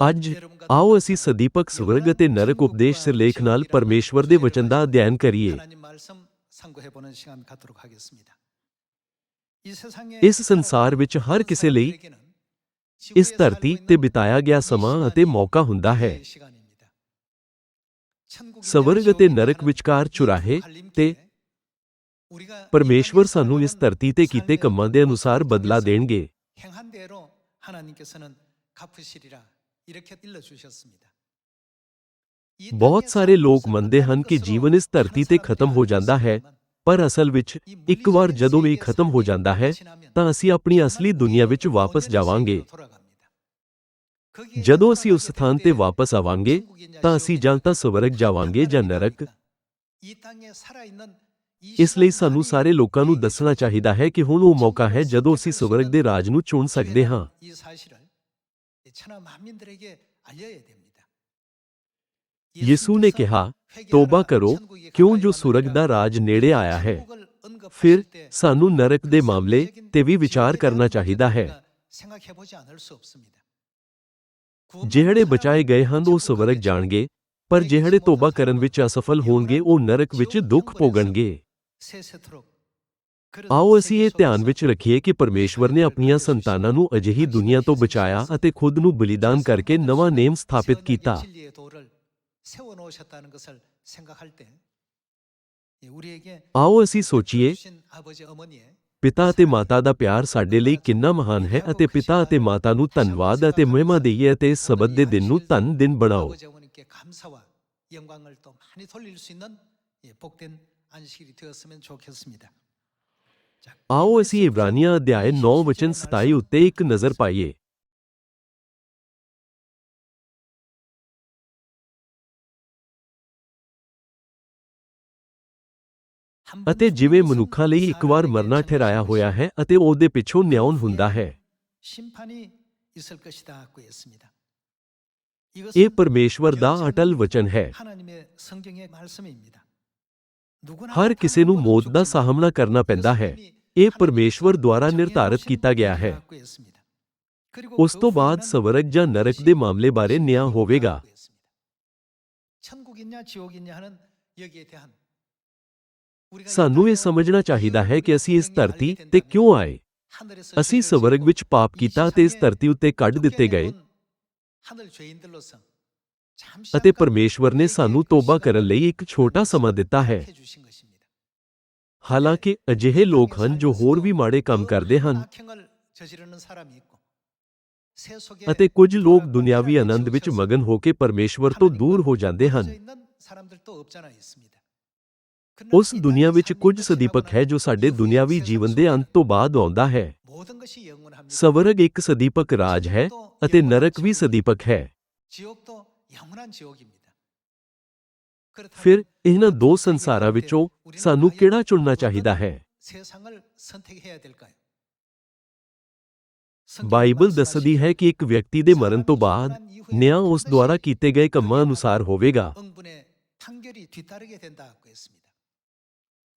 ਅੱਜ ਆਓ ਅਸੀਂ ਸਦੀਪਕ ਸਵਰਗ ਅਤੇ ਨਰਕ ਉਪਦੇਸ਼ ਸਿਰਲੇਖ ਨਾਲ ਪਰਮੇਸ਼ਵਰ ਦੇ ਵਚਨ ਦਾ ਅਧਿਐਨ ਕਰੀਏ। ਇਸ ਸੰਸਾਰ ਵਿੱਚ ਹਰ ਕਿਸੇ ਲਈ ਇਸ ਧਰਤੀ ਤੇ ਬਿਤਾਇਆ ਗਿਆ ਸਮਾਂ ਅਤੇ ਮੌਕਾ ਹੁੰਦਾ ਹੈ। ਸਵਰਗ ਅਤੇ ਨਰਕ ਵਿਚਕਾਰ ਚੁਰਾਹੇ ਤੇ ਪਰਮੇਸ਼ਵਰ ਸਾਨੂੰ ਇਸ ਧਰਤੀ ਤੇ ਕੀਤੇ ਕੰਮਾਂ ਦੇ ਅਨੁਸਾਰ ਬਦਲਾ ਦੇਣਗੇ। ਬਹੁਤ ਸਾਰੇ ਲੋਕ ਮੰਨਦੇ ਹਨ ਕਿ ਜੀਵਨ ਇਸ ਧਰਤੀ ਤੇ ਖਤਮ ਹੋ ਜਾਂਦਾ ਹੈ ਪਰ ਅਸਲ ਵਿੱਚ ਇੱਕ ਵਾਰ ਜਦੋਂ ਇਹ ਖਤਮ ਹੋ ਜਾਂਦਾ ਹੈ ਤਾਂ ਅਸੀਂ ਆਪਣੀ ਅਸਲੀ ਦੁਨੀਆ ਵਿੱਚ ਵਾਪਸ ਜਾਵਾਂਗੇ ਜਦੋਂ ਅਸੀਂ ਉਸ ਸਥਾਨ ਤੇ ਵਾਪਸ ਆਵਾਂਗੇ ਤਾਂ ਅਸੀਂ ਜਾਂ ਤਾਂ ਸਵਰਗ ਜਾਵਾਂਗੇ ਜਾਂ ਨਰਕ ਇਸ ਲਈ ਸਾਨੂੰ ਸਾਰੇ ਲੋਕਾਂ ਨੂੰ ਦੱਸਣਾ ਚਾਹੀਦਾ ਹੈ ਕਿ ਹੁਣ ਉਹ ਮੌਕਾ ਹੈ ਜਦੋਂ ਅਸੀਂ ਸਵਰਗ ਦੇ ਰਾਜ ਨੂੰ ਚੁਣ ਸਕਦੇ ਹਾਂ यीशु ने कहा तोबा करो क्यों जो सूरग राज नेड़े आया है फिर सानू नरक दे मामले ते भी विचार करना चाहिदा है। जेहड़े बचाए गए हैं वो स्वर्ग जानगे पर जेहड़े तोबा करन विच असफल होंगे वो नरक विच दुख भोगणगे ਆਓ ਅਸੀਂ ਇਹ ਧਿਆਨ ਵਿੱਚ ਰੱਖੀਏ ਕਿ ਪਰਮੇਸ਼ਵਰ ਨੇ ਆਪਣੀਆਂ ਸੰਤਾਨਾਂ ਨੂੰ ਅਜਿਹੀ ਦੁਨੀਆ ਤੋਂ ਬਚਾਇਆ ਅਤੇ ਖੁਦ ਨੂੰ ਬਲੀਦਾਨ ਕਰਕੇ ਨਵਾਂ ਨੇਮ ਸਥਾਪਿਤ ਕੀਤਾ 세워놓으셨다는 것을 생각할 때 우리에게 ਆਓ ਅਸੀਂ ਸੋਚੀਏ 주신 아버지 어머니의 ਪਿਤਾ ਅਤੇ ਮਾਤਾ ਦਾ ਪਿਆਰ ਸਾਡੇ ਲਈ ਕਿੰਨਾ ਮਹਾਨ ਹੈ ਅਤੇ ਪਿਤਾ ਅਤੇ ਮਾਤਾ ਨੂੰ ਧੰਨਵਾਦ ਅਤੇ ਮਹਿਮਾ ਦੇਈਏ ਅਤੇ ਇਸ ਸਬਤ ਦੇ ਦਿਨ ਨੂੰ ਧੰਨ ਦਿਨ ਬਣਾਓ 아버지 어머니께 감사와 영광을 또 많이 돌릴 수 있는 예, 복된 안식일이 되었으면 좋겠습니다. ਆਓ ਅਸੀਂ ਇਬਰਾਨੀਆਂ ਅਧਿਆਇ 9 ਵਚਨ 27 ਉੱਤੇ ਇੱਕ ਨਜ਼ਰ ਪਾਈਏ। ਅਤੇ ਜਿਵੇਂ ਮਨੁੱਖਾਂ ਲਈ ਇੱਕ ਵਾਰ ਮਰਨਾ ਠਹਿਰਾਇਆ ਹੋਇਆ ਹੈ ਅਤੇ ਉਹਦੇ ਪਿੱਛੋਂ ਨਿਆਉਣ ਹੁੰਦਾ ਹੈ। ਇਹ ਪਰਮੇਸ਼ਵਰ ਦਾ ਅਟਲ ਵਚਨ ਹੈ। ਹਰ ਕਿਸੇ ਨੂੰ ਮੌਤ ਦਾ ਸਾਹਮਣਾ ਕਰਨਾ ਪੈਂਦਾ ਹੈ। ਇਹ ਪਰਮੇਸ਼ਵਰ ਦੁਆਰਾ ਨਿਰਧਾਰਤ ਕੀਤਾ ਗਿਆ ਹੈ। ਉਸ ਤੋਂ ਬਾਅਦ ਸਵਰਗ ਜਾਂ ਨਰਕ ਦੇ ਮਾਮਲੇ ਬਾਰੇ ਨਿਆਂ ਹੋਵੇਗਾ। ਸਾਨੂੰ ਇਹ ਸਮਝਣਾ ਚਾਹੀਦਾ ਹੈ ਕਿ ਅਸੀਂ ਇਸ ਧਰਤੀ ਤੇ ਕਿਉਂ ਆਏ? ਅਸੀਂ ਸਵਰਗ ਵਿੱਚ ਪਾਪ ਕੀਤਾ ਤੇ ਇਸ ਧਰਤੀ ਉੱਤੇ ਕੱਢ ਦਿੱਤੇ ਗਏ। ਅਤੇ ਪਰਮੇਸ਼ਵਰ ਨੇ ਸਾਨੂੰ ਤੋਬਾ ਕਰਨ ਲਈ ਇੱਕ ਛੋਟਾ ਸਮਾਂ ਦਿੱਤਾ ਹੈ। ਹਾਲਾਂਕਿ ਅਜਿਹੇ ਲੋਕ ਹਨ ਜੋ ਹੋਰ ਵੀ ਮਾੜੇ ਕੰਮ ਕਰਦੇ ਹਨ। ਅਤੇ ਕੁਝ ਲੋਕ ਦੁਨਿਆਵੀ ਆਨੰਦ ਵਿੱਚ ਮगन ਹੋ ਕੇ ਪਰਮੇਸ਼ਵਰ ਤੋਂ ਦੂਰ ਹੋ ਜਾਂਦੇ ਹਨ। ਉਸ ਦੁਨੀਆ ਵਿੱਚ ਕੁਝ ਸਦੀਪਕ ਹੈ ਜੋ ਸਾਡੇ ਦੁਨਿਆਵੀ ਜੀਵਨ ਦੇ ਅੰਤ ਤੋਂ ਬਾਅਦ ਆਉਂਦਾ ਹੈ। ਸਵਰਗ ਇੱਕ ਸਦੀਪਕ ਰਾਜ ਹੈ ਅਤੇ ਨਰਕ ਵੀ ਸਦੀਪਕ ਹੈ। ਫਿਰ ਇਹਨਾਂ ਦੋ ਸੰਸਾਰਾਂ ਵਿੱਚੋਂ ਸਾਨੂੰ ਕਿਹੜਾ ਚੁਣਨਾ ਚਾਹੀਦਾ ਹੈ ਬਾਈਬਲ ਦੱਸਦੀ ਹੈ ਕਿ ਇੱਕ ਵਿਅਕਤੀ ਦੇ ਮਰਨ ਤੋਂ ਬਾਅਦ ਨਿਆਂ ਉਸ ਦੁਆਰਾ ਕੀਤੇ ਗਏ ਕੰਮਾਂ ਅਨੁਸਾਰ ਹੋਵੇਗਾ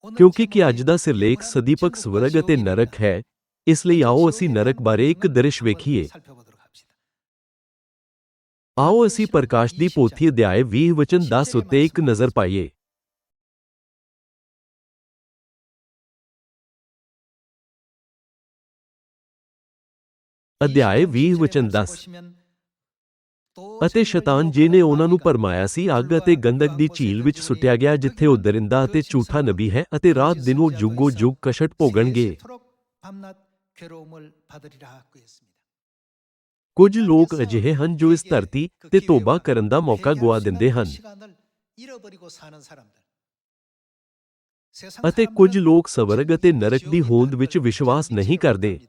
ਕਿਉਂਕਿ ਕਿ ਅੱਜ ਦਾ ਸਿਰਲੇਖ ਸਦੀਪਕ ਸਵਰਗ ਅਤੇ ਨਰਕ ਹੈ ਇਸ ਲਈ ਆਓ ਅਸੀਂ ਨਰਕ ਬਾਰੇ ਇੱਕ ਦ੍ਰਿਸ਼ ਵੇਖੀਏ ਆਓ ਅਸੀਂ ਪ੍ਰਕਾਸ਼ ਦੀ ਪੋਥੀ ਅਧਿਆਇ 20 ਵਚਨ 10 ਉੱਤੇ ਇੱਕ ਨਜ਼ਰ ਪਾਈਏ। ਅਧਿਆਇ 20 ਵਚਨ 10 ਅਤੇ ਸ਼ੈਤਾਨ ਜੀ ਨੇ ਉਹਨਾਂ ਨੂੰ ਭਰਮਾਇਆ ਸੀ, ਅੱਗ ਅਤੇ ਗੰਧਕ ਦੀ ਝੀਲ ਵਿੱਚ ਸੁੱਟਿਆ ਗਿਆ, ਜਿੱਥੇ ਉਹ ਦਰਿੰਦਾ ਅਤੇ ਝੂਠਾ ਨਬੀ ਹੈ ਅਤੇ ਰਾਤ ਦਿਨ ਉਹ ਜੁਗੋ ਜੁਗ ਕਸ਼ਟ ਭੋਗਣਗੇ। ਕੁਝ ਲੋਕ ਅਜਿਹੇ ਹਨ ਜੋ ਇਸ ਧਰਤੀ ਤੇ ਤੋਬਾ ਕਰਨ ਦਾ ਮੌਕਾ ਗੁਆ ਦਿੰਦੇ ਹਨ। ਅਤੇ ਕੁਝ ਲੋਕ ਸਵਰਗ ਅਤੇ ਨਰਕ ਦੀ ਹੋਂਦ ਵਿੱਚ ਵਿਸ਼ਵਾਸ ਨਹੀਂ ਕਰਦੇ।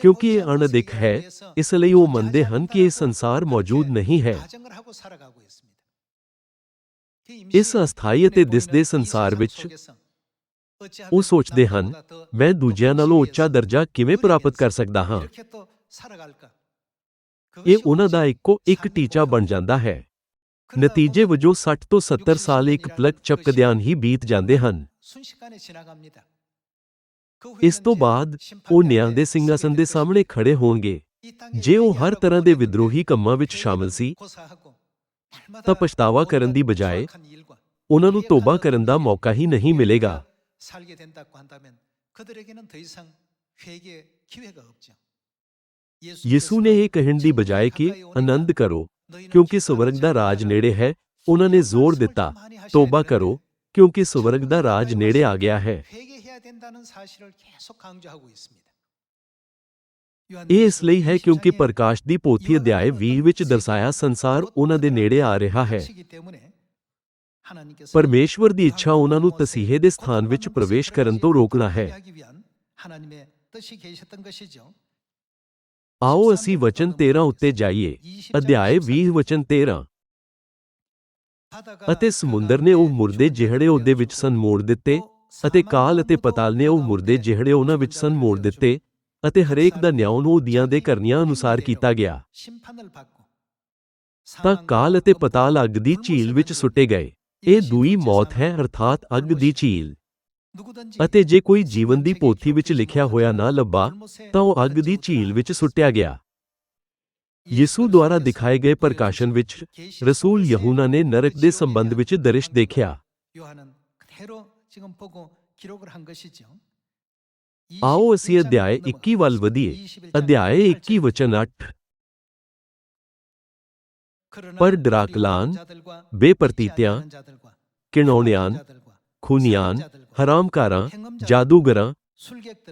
ਕਿਉਂਕਿ ਇਹ ਅਣਦਿਖ ਹੈ, ਇਸ ਲਈ ਉਹ ਮੰਨਦੇ ਹਨ ਕਿ ਇਹ ਸੰਸਾਰ ਮੌਜੂਦ ਨਹੀਂ ਹੈ। ਇਸ ਅਸਥਾਈ ਅਤੇ ਦਿਸਦੇ ਸੰਸਾਰ ਵਿੱਚ ਉਹ ਸੋਚਦੇ ਹਨ, ਮੈਂ ਦੂਜਿਆਂ ਨਾਲੋਂ ਉੱਚਾ ਦਰਜਾ ਕਿਵੇਂ ਪ੍ਰਾਪਤ ਕਰ ਸਕਦਾ ਹਾਂ? ਇਹ ਉਹਨਾਂ ਦਾ ਇੱਕੋ ਇੱਕ ਟੀਚਾ ਬਣ ਜਾਂਦਾ ਹੈ ਨਤੀਜੇ ਵਜੋਂ 60 ਤੋਂ 70 ਸਾਲ ਇੱਕ ਪਲਕ ਚਪਕਦਿਆਂ ਹੀ ਬੀਤ ਜਾਂਦੇ ਹਨ ਇਸ ਤੋਂ ਬਾਅਦ ਉਹ ਨਿਆਂ ਦੇ ਸਿੰਘਾਸਨ ਦੇ ਸਾਹਮਣੇ ਖੜੇ ਹੋਣਗੇ ਜੇ ਉਹ ਹਰ ਤਰ੍ਹਾਂ ਦੇ ਵਿਦਰੋਹੀ ਕੰਮਾਂ ਵਿੱਚ ਸ਼ਾਮਲ ਸੀ ਤਾਂ ਪਛਤਾਵਾ ਕਰਨ ਦੀ ਬਜਾਏ ਉਹਨਾਂ ਨੂੰ ਤੋਬਾ ਕਰਨ ਦਾ ਮੌਕਾ ਹੀ ਨਹੀਂ ਮਿਲੇਗਾ 살게 된다고 한다면 그들에게는 더 이상 회개의 기회가 없죠. ਯਿਸੂ ਨੇ ਇਹ ਕਹਿਣ ਦੀ ਬਜਾਏ ਕਿ ਆਨੰਦ ਕਰੋ, ਕਿਉਂਕਿ ਸਵਰਗ ਦਾ ਰਾਜ ਨੇੜੇ ਹੈ, ਉਹਨਾਂ ਨੇ ਜ਼ੋਰ ਦਿੱਤਾ, ਤੋਬਾ ਕਰੋ, ਕਿਉਂਕਿ ਸਵਰਗ ਦਾ ਰਾਜ ਨੇੜੇ ਆ ਗਿਆ ਹੈ। ਇਹ ਇਸ ਲਈ ਹੈ ਕਿਉਂਕਿ ਪ੍ਰਕਾਸ਼ ਦੀ ਪੋਥੀ ਅਧਿਆਇ 20 ਵਿੱਚ ਦਰਸਾਇਆ ਸੰਸਾਰ ਉਹਨਾਂ ਦੇ ਨੇੜੇ ਆ ਰਿਹਾ ਹੈ। ਪਰਮੇਸ਼ਵਰ ਦੀ ਇੱਛਾ ਉਹਨਾਂ ਨੂੰ ਤਸੀਹੇ ਦੇ ਸਥਾਨ ਵਿੱਚ ਪ੍ਰਵੇਸ਼ ਕਰਨ ਤੋਂ ਰੋਕਣਾ ਹੈ। ਆਓ ਅਸੀਂ ਵਚਨ 13 ਉੱਤੇ ਜਾਈਏ। ਅਧਿਆਏ 20 ਵਚਨ 13 ਅਤੇ ਸਮੁੰਦਰ ਨੇ ਉਹ ਮੁਰਦੇ ਜਿਹੜੇ ਉਹਦੇ ਵਿੱਚ ਸਨ ਮੋੜ ਦਿੱਤੇ, ਅਤੇ ਕਾਲ ਅਤੇ ਪਤਾਲ ਨੇ ਉਹ ਮੁਰਦੇ ਜਿਹੜੇ ਉਹਨਾਂ ਵਿੱਚ ਸਨ ਮੋੜ ਦਿੱਤੇ, ਅਤੇ ਹਰੇਕ ਦਾ ਨਿਆਂ ਉਹਦੀਆਂ ਦੇ ਕਰਨੀਆਂ ਅਨੁਸਾਰ ਕੀਤਾ ਗਿਆ। ਤਾਂ ਕਾਲ ਅਤੇ ਪਤਾਲ ਅੱਗ ਦੀ ਝੀਲ ਵਿੱਚ ਸੁੱਟੇ ਗਏ। ਇਹ ਦੂਈ ਮੌਤ ਹੈ, ਅਰਥਾਤ ਅੱਗ ਦੀ ਝੀਲ। ਅਤੇ ਜੇ ਕੋਈ ਜੀਵਨ ਦੀ ਪੋਥੀ ਵਿੱਚ ਲਿਖਿਆ ਹੋਇਆ ਨਾ ਲੱਭਾ ਤਾਂ ਉਹ ਅੱਗ ਦੀ ਝੀਲ ਵਿੱਚ ਸੁੱਟਿਆ ਗਿਆ ਯਿਸੂ ਦੁਆਰਾ ਦਿਖਾਏ ਗਏ ਪ੍ਰਕਾਸ਼ਨ ਵਿੱਚ ਰਸੂਲ ਯਹੂਨਾ ਨੇ ਨਰਕ ਦੇ ਸੰਬੰਧ ਵਿੱਚ ਦ੍ਰਿਸ਼ ਦੇਖਿਆ ਆਓ ਅਸੀਂ ਅਧਿਆਇ 21 ਵੱਲ ਵਧੀਏ ਅਧਿਆਇ 21 ਵਚਨ 8 ਪਰ ਡਰਾਕਲਾਨ ਬੇਪਰਤੀਤਿਆਂ ਕਿਣੌਣਿਆਂ ਖੁਨੀਆਂ ਹਰਾਮਕਾਰਾਂ, ਜਾਦੂਗਰਾਂ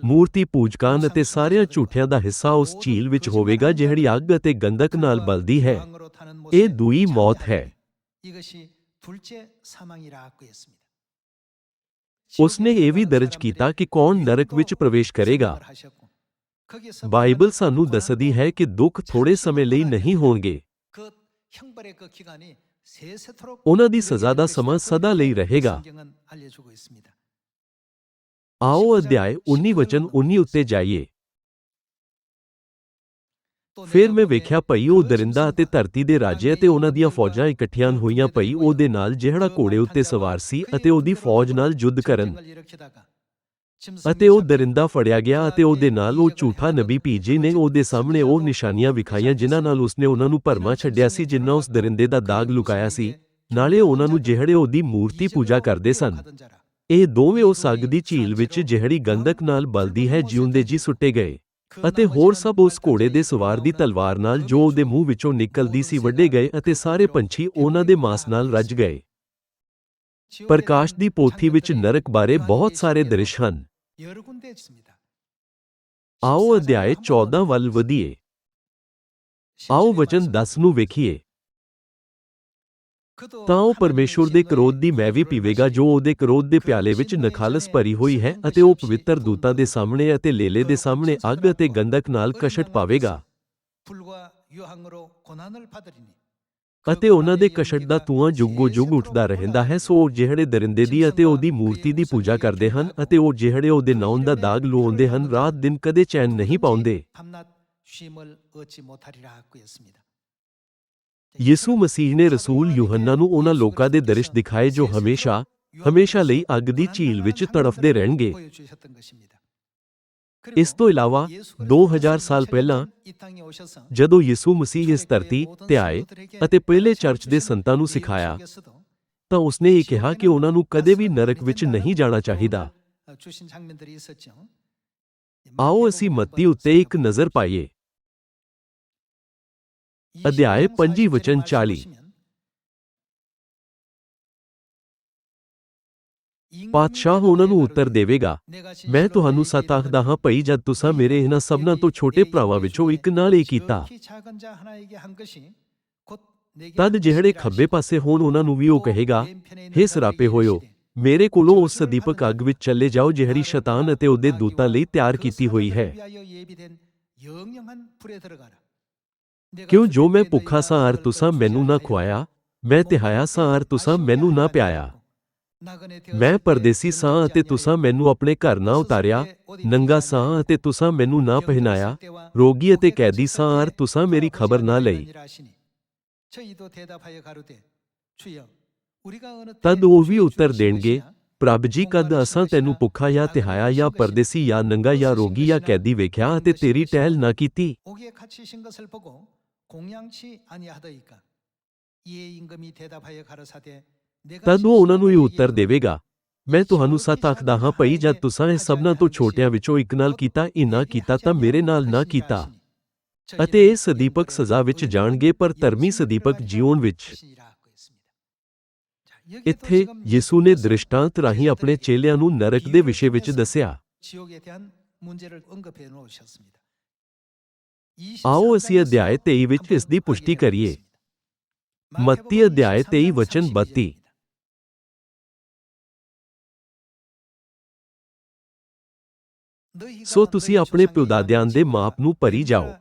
ਮੂਰਤੀ ਪੂਜਕਾਂ ਅਤੇ ਸਾਰਿਆਂ ਝੂਠਿਆਂ ਦਾ ਹਿੱਸਾ ਉਸ ਝੀਲ ਵਿੱਚ ਹੋਵੇਗਾ ਜਿਹੜੀ ਅੱਗ ਅਤੇ ਗੰਧਕ ਨਾਲ ਬਲਦੀ ਹੈ। ਇਹ ਦੂਈ ਮੌਤ ਹੈ। ਉਸਨੇ ਇਹ ਵੀ ਦਰਜ ਕੀਤਾ ਕਿ ਕੌਣ ਨਰਕ ਵਿੱਚ ਪ੍ਰਵੇਸ਼ ਕਰੇਗਾ। ਬਾਈਬਲ ਸਾਨੂੰ ਦੱਸਦੀ ਹੈ ਕਿ ਦੁੱਖ ਥੋੜੇ ਸਮੇਂ ਲਈ ਨਹੀਂ ਹੋਣਗੇ। ਉਹਨਾਂ ਦੀ ਸਜ਼ਾ ਦਾ ਸਮਾਂ ਸਦਾ ਲਈ ਰਹੇਗਾ ਆਓ ਅਧਿਆਇ 19 ਵਚਨ 19 ਉੱਤੇ ਜਾਈਏ ਫਿਰ ਮੈਂ ਵੇਖਿਆ ਭਈ ਉਹ ਦਰਿੰਦਾ ਅਤੇ ਧਰਤੀ ਦੇ ਰਾਜੇ ਅਤੇ ਉਹਨਾਂ ਦੀਆਂ ਫੌਜਾਂ ਇਕੱਠੀਆਂ ਹੋਈਆਂ ਭਈ ਉਹਦੇ ਨਾਲ ਜਿਹੜਾ ਘੋੜੇ ਉੱਤੇ ਸਵਾਰ ਸੀ ਅਤੇ ਉਹਦੀ ਫੌਜ ਨਾਲ ਯੁੱਧ ਕਰਨ ਅਤੇ ਉਹ ਦਰਿੰਦਾ ਫੜਿਆ ਗਿਆ ਅਤੇ ਉਹਦੇ ਨਾਲ ਉਹ ਝੂਠਾ ਨਬੀ ਭੀਜੇ ਨੇ ਉਹਦੇ ਸਾਹਮਣੇ ਉਹ ਨਿਸ਼ਾਨੀਆਂ ਵਿਖਾਈਆਂ ਜਿਨ੍ਹਾਂ ਨਾਲ ਉਸਨੇ ਉਹਨਾਂ ਨੂੰ ਭਰਮਾ ਛੱਡਿਆ ਸੀ ਜਿੰਨਾ ਉਸ ਦਰਿੰਦੇ ਦਾ ਦਾਗ ਲੁਕਾਇਆ ਸੀ। ਨਾਲੇ ਉਹਨਾਂ ਨੂੰ ਜਿਹੜੇ ਉਹਦੀ ਮੂਰਤੀ ਪੂਜਾ ਕਰਦੇ ਸਨ। ਇਹ ਦੋਵੇਂ ਉਸ ਅੱਗ ਦੀ ਝੀਲ ਵਿੱਚ ਜਿਹੜੀ ਗੰਧਕ ਨਾਲ ਬਲਦੀ ਹੈ ਜਿਉਂਦੇ ਜੀ ਸੁੱਟੇ ਗਏ। ਅਤੇ ਹੋਰ ਸਭ ਉਸ ਘੋੜੇ ਦੇ ਸਵਾਰ ਦੀ ਤਲਵਾਰ ਨਾਲ ਜੋ ਉਹਦੇ ਮੂੰਹ ਵਿੱਚੋਂ ਨਿਕਲਦੀ ਸੀ ਵੱਡੇ ਗਏ ਅਤੇ ਸਾਰੇ ਪੰਛੀ ਉਹਨਾਂ ਦੇ ਮਾਸ ਨਾਲ ਰੱਜ ਗਏ। ਪ੍ਰਕਾਸ਼ ਦੀ ਪੋਥੀ ਵਿੱਚ ਨਰਕ ਬਾਰੇ ਬਹੁਤ ਸਾਰੇ ਦ੍ਰਿਸ਼ ਹਨ ਆਓ ਅਧਿਆਇ 14 ਵੱਲ ਵਧੀਏ ਆਓ ਵਚਨ 10 ਨੂੰ ਵੇਖੀਏ ਤਾਂ ਉਹ ਪਰਮੇਸ਼ੁਰ ਦੇ ਕਰੋਧ ਦੀ ਮੈਂ ਵੀ ਪੀਵੇਗਾ ਜੋ ਉਹਦੇ ਕਰੋਧ ਦੇ ਪਿਆਲੇ ਵਿੱਚ ਨਖਾਲਸ ਭਰੀ ਹੋਈ ਹੈ ਅਤੇ ਉਹ ਪਵਿੱਤਰ ਦੂਤਾਂ ਦੇ ਸਾਹਮਣੇ ਅਤੇ ਲੇਲੇ ਦੇ ਸਾਹਮਣੇ ਅੱਗ ਅਤੇ ਗੰਧਕ ਨਾਲ ਕਸ਼ਟ ਪਾਵੇਗਾ 불과 유황으로 고난을 받으리니 ਅਤੇ ਉਹਨਾਂ ਦੇ ਕਸ਼ਟ ਦਾ ਧੂਆਂ ਜੁਗੋ ਜੁਗ ਉੱਠਦਾ ਰਹਿੰਦਾ ਹੈ। ਸੋ ਜਿਹੜੇ ਦਰਿੰਦੇ ਦੀ ਅਤੇ ਉਹਦੀ ਮੂਰਤੀ ਦੀ ਪੂਜਾ ਕਰਦੇ ਹਨ ਅਤੇ ਉਹ ਜਿਹੜੇ ਉਹਦੇ ਨਾਮ ਦਾ ਦਾਗ ਲਵਾਉਂਦੇ ਹਨ, ਰਾਤ ਦਿਨ ਕਦੇ ਚੈਨ ਨਹੀਂ ਪਾਉਂਦੇ। ਯਿਸੂ ਮਸੀਹ ਨੇ ਰਸੂਲ ਯੋਹੰਨਾ ਨੂੰ ਉਹਨਾਂ ਲੋਕਾਂ ਦੇ ਦ੍ਰਿਸ਼ ਦਿਖਾਏ ਜੋ ਹਮੇਸ਼ਾ ਹਮੇਸ਼ਾ ਲਈ ਅੱਗ ਦੀ ਝੀਲ ਵਿੱਚ ਤੜਫਦੇ ਰਹਿਣਗੇ। ਇਸ ਤੋਂ ਇਲਾਵਾ 2000 ਸਾਲ ਪਹਿਲਾਂ ਜਦੋਂ ਯਿਸੂ ਮਸੀਹ ਇਸ ਧਰਤੀ ਤੇ ਆਏ ਅਤੇ ਪਹਿਲੇ ਚਰਚ ਦੇ ਸੰਤਾਂ ਨੂੰ ਸਿਖਾਇਆ ਤਾਂ ਉਸਨੇ ਇਹ ਕਿਹਾ ਕਿ ਉਹਨਾਂ ਨੂੰ ਕਦੇ ਵੀ ਨਰਕ ਵਿੱਚ ਨਹੀਂ ਜਾਣਾ ਚਾਹੀਦਾ। ਆਓ ਅਸੀਂ ਮੱਤੀ ਉੱਤੇ ਇੱਕ ਨਜ਼ਰ ਪਾਈਏ। ਅਧਿਆਇ 25 ਵਚਨ 40 ਪਾਤਸ਼ਾਹ ਉਹਨਾਂ ਨੂੰ ਉੱਤਰ ਦੇਵੇਗਾ ਮੈਂ ਤੁਹਾਨੂੰ ਸੱਚ ਆਖਦਾ ਹਾਂ ਭਈ ਜਦ ਤੁਸੀਂ ਮੇਰੇ ਇਹਨਾਂ ਸਭਨਾਂ ਤੋਂ ਛੋਟੇ ਭਰਾਵਾਂ ਵਿੱਚੋਂ ਇੱਕ ਨਾਲ ਇਹ ਕੀਤਾ। ਤਦ ਜਿਹੜੇ ਖੱਬੇ ਪਾਸੇ ਹੋਣ ਉਹਨਾਂ ਨੂੰ ਵੀ ਉਹ ਕਹੇਗਾ ਹੇ ਸਰਾਪੇ ਹੋਇਓ ਮੇਰੇ ਕੋਲੋਂ ਉਸ ਸਦੀਪਕ ਅੱਗ ਵਿੱਚ ਚੱਲੇ ਜਾਓ ਜਿਹੜੀ ਸ਼ੈਤਾਨ ਅਤੇ ਉਹਦੇ ਦੂਤਾਂ ਲਈ ਤਿਆਰ ਕੀਤੀ ਹੋਈ ਹੈ। ਕਿਉਂ ਜੋ ਮੈਂ ਭੁੱਖਾ ਸਾਂ ਅਰ ਤੁਸਾਂ ਮੈਨੂੰ ਨਾ ਖਵਾਇਆ ਮੈਂ ਤਿਹਾਇਆ ਸਾਂ ਅਰ ਤੁਸਾਂ ਮੈਨੂੰ ਨਾ ਪਿਆਇਆ। ਮੈਂ ਪਰਦੇਸੀ ਸਾਂ ਅਤੇ ਤੁਸਾਂ ਮੈਨੂੰ ਆਪਣੇ ਘਰ ਨਾ ਉਤਾਰਿਆ ਨੰਗਾ ਸਾਂ ਅਤੇ ਤੁਸਾਂ ਮੈਨੂੰ ਨਾ ਪਹਿਨਾਇਆ ਰੋਗੀ ਅਤੇ ਕੈਦੀ ਸਾਂ ਅਰ ਤੁਸਾਂ ਮੇਰੀ ਖਬਰ ਨਾ ਲਈ ਤਦ ਉਹ ਵੀ ਉੱਤਰ ਦੇਣਗੇ ਪ੍ਰਭ ਜੀ ਕਦ ਅਸਾਂ ਤੈਨੂੰ ਭੁੱਖਾ ਜਾਂ ਤਿਹਾਇਆ ਜਾਂ ਪਰਦੇਸੀ ਜਾਂ ਨੰਗਾ ਜਾਂ ਰੋਗੀ ਜਾਂ ਕੈਦੀ ਵੇਖਿਆ ਅਤੇ ਤੇਰੀ ਟਹਿਲ ਨਾ ਕੀਤੀ 옥에 갇히신 것을 보고 공양치 아니하더이까 이에 임금이 대답하여 가라사대 내가 ਤਦ ਉਹ ਉਹਨਾਂ ਨੂੰ ਇਹ ਉੱਤਰ ਦੇਵੇਗਾ। ਮੈਂ ਤੁਹਾਨੂੰ ਸੱਤ ਆਖਦਾ ਹਾਂ ਭਈ ਜਦ ਤੁਸੀਂ ਇਹ ਸਭਨਾਂ ਤੋਂ ਛੋਟਿਆਂ ਵਿੱਚੋਂ ਇੱਕ ਨਾਲ ਕੀਤਾ ਇਹਨਾਂ ਕੀਤਾ ਤਾਂ ਮੇਰੇ ਨਾਲ ਨਾ ਕੀਤਾ। ਅਤੇ ਇਹ ਸਦੀਪਕ ਸਜ਼ਾ ਵਿੱਚ ਜਾਣਗੇ, ਪਰ ਧਰਮੀ ਸਦੀਪਕ ਜੀਵਨ ਵਿੱਚ। ਇੱਥੇ ਯਿਸੂ ਨੇ ਦ੍ਰਿਸ਼ਟਾਂਤ ਰਾਹੀਂ ਆਪਣੇ ਚੇਲਿਆਂ ਨੂੰ ਨਰਕ ਦੇ ਵਿਸ਼ੇ ਵਿੱਚ ਦੱਸਿਆ। ਆਓ ਅਸੀਂ ਅਧਿਆਇ 23 ਵਿੱਚ ਇਸ ਦੀ ਪੁਸ਼ਟੀ ਕਰੀਏ। ਮੱਤੀ ਅਧਿਆਇ 23 ਵਚਨ 32 ਸੋ ਤੁਸੀਂ ਆਪਣੇ ਪਿਉਦਾਦਿਆਂ ਦੇ ਮਾਪ ਨੂੰ ਭਰੀ ਜਾਓ।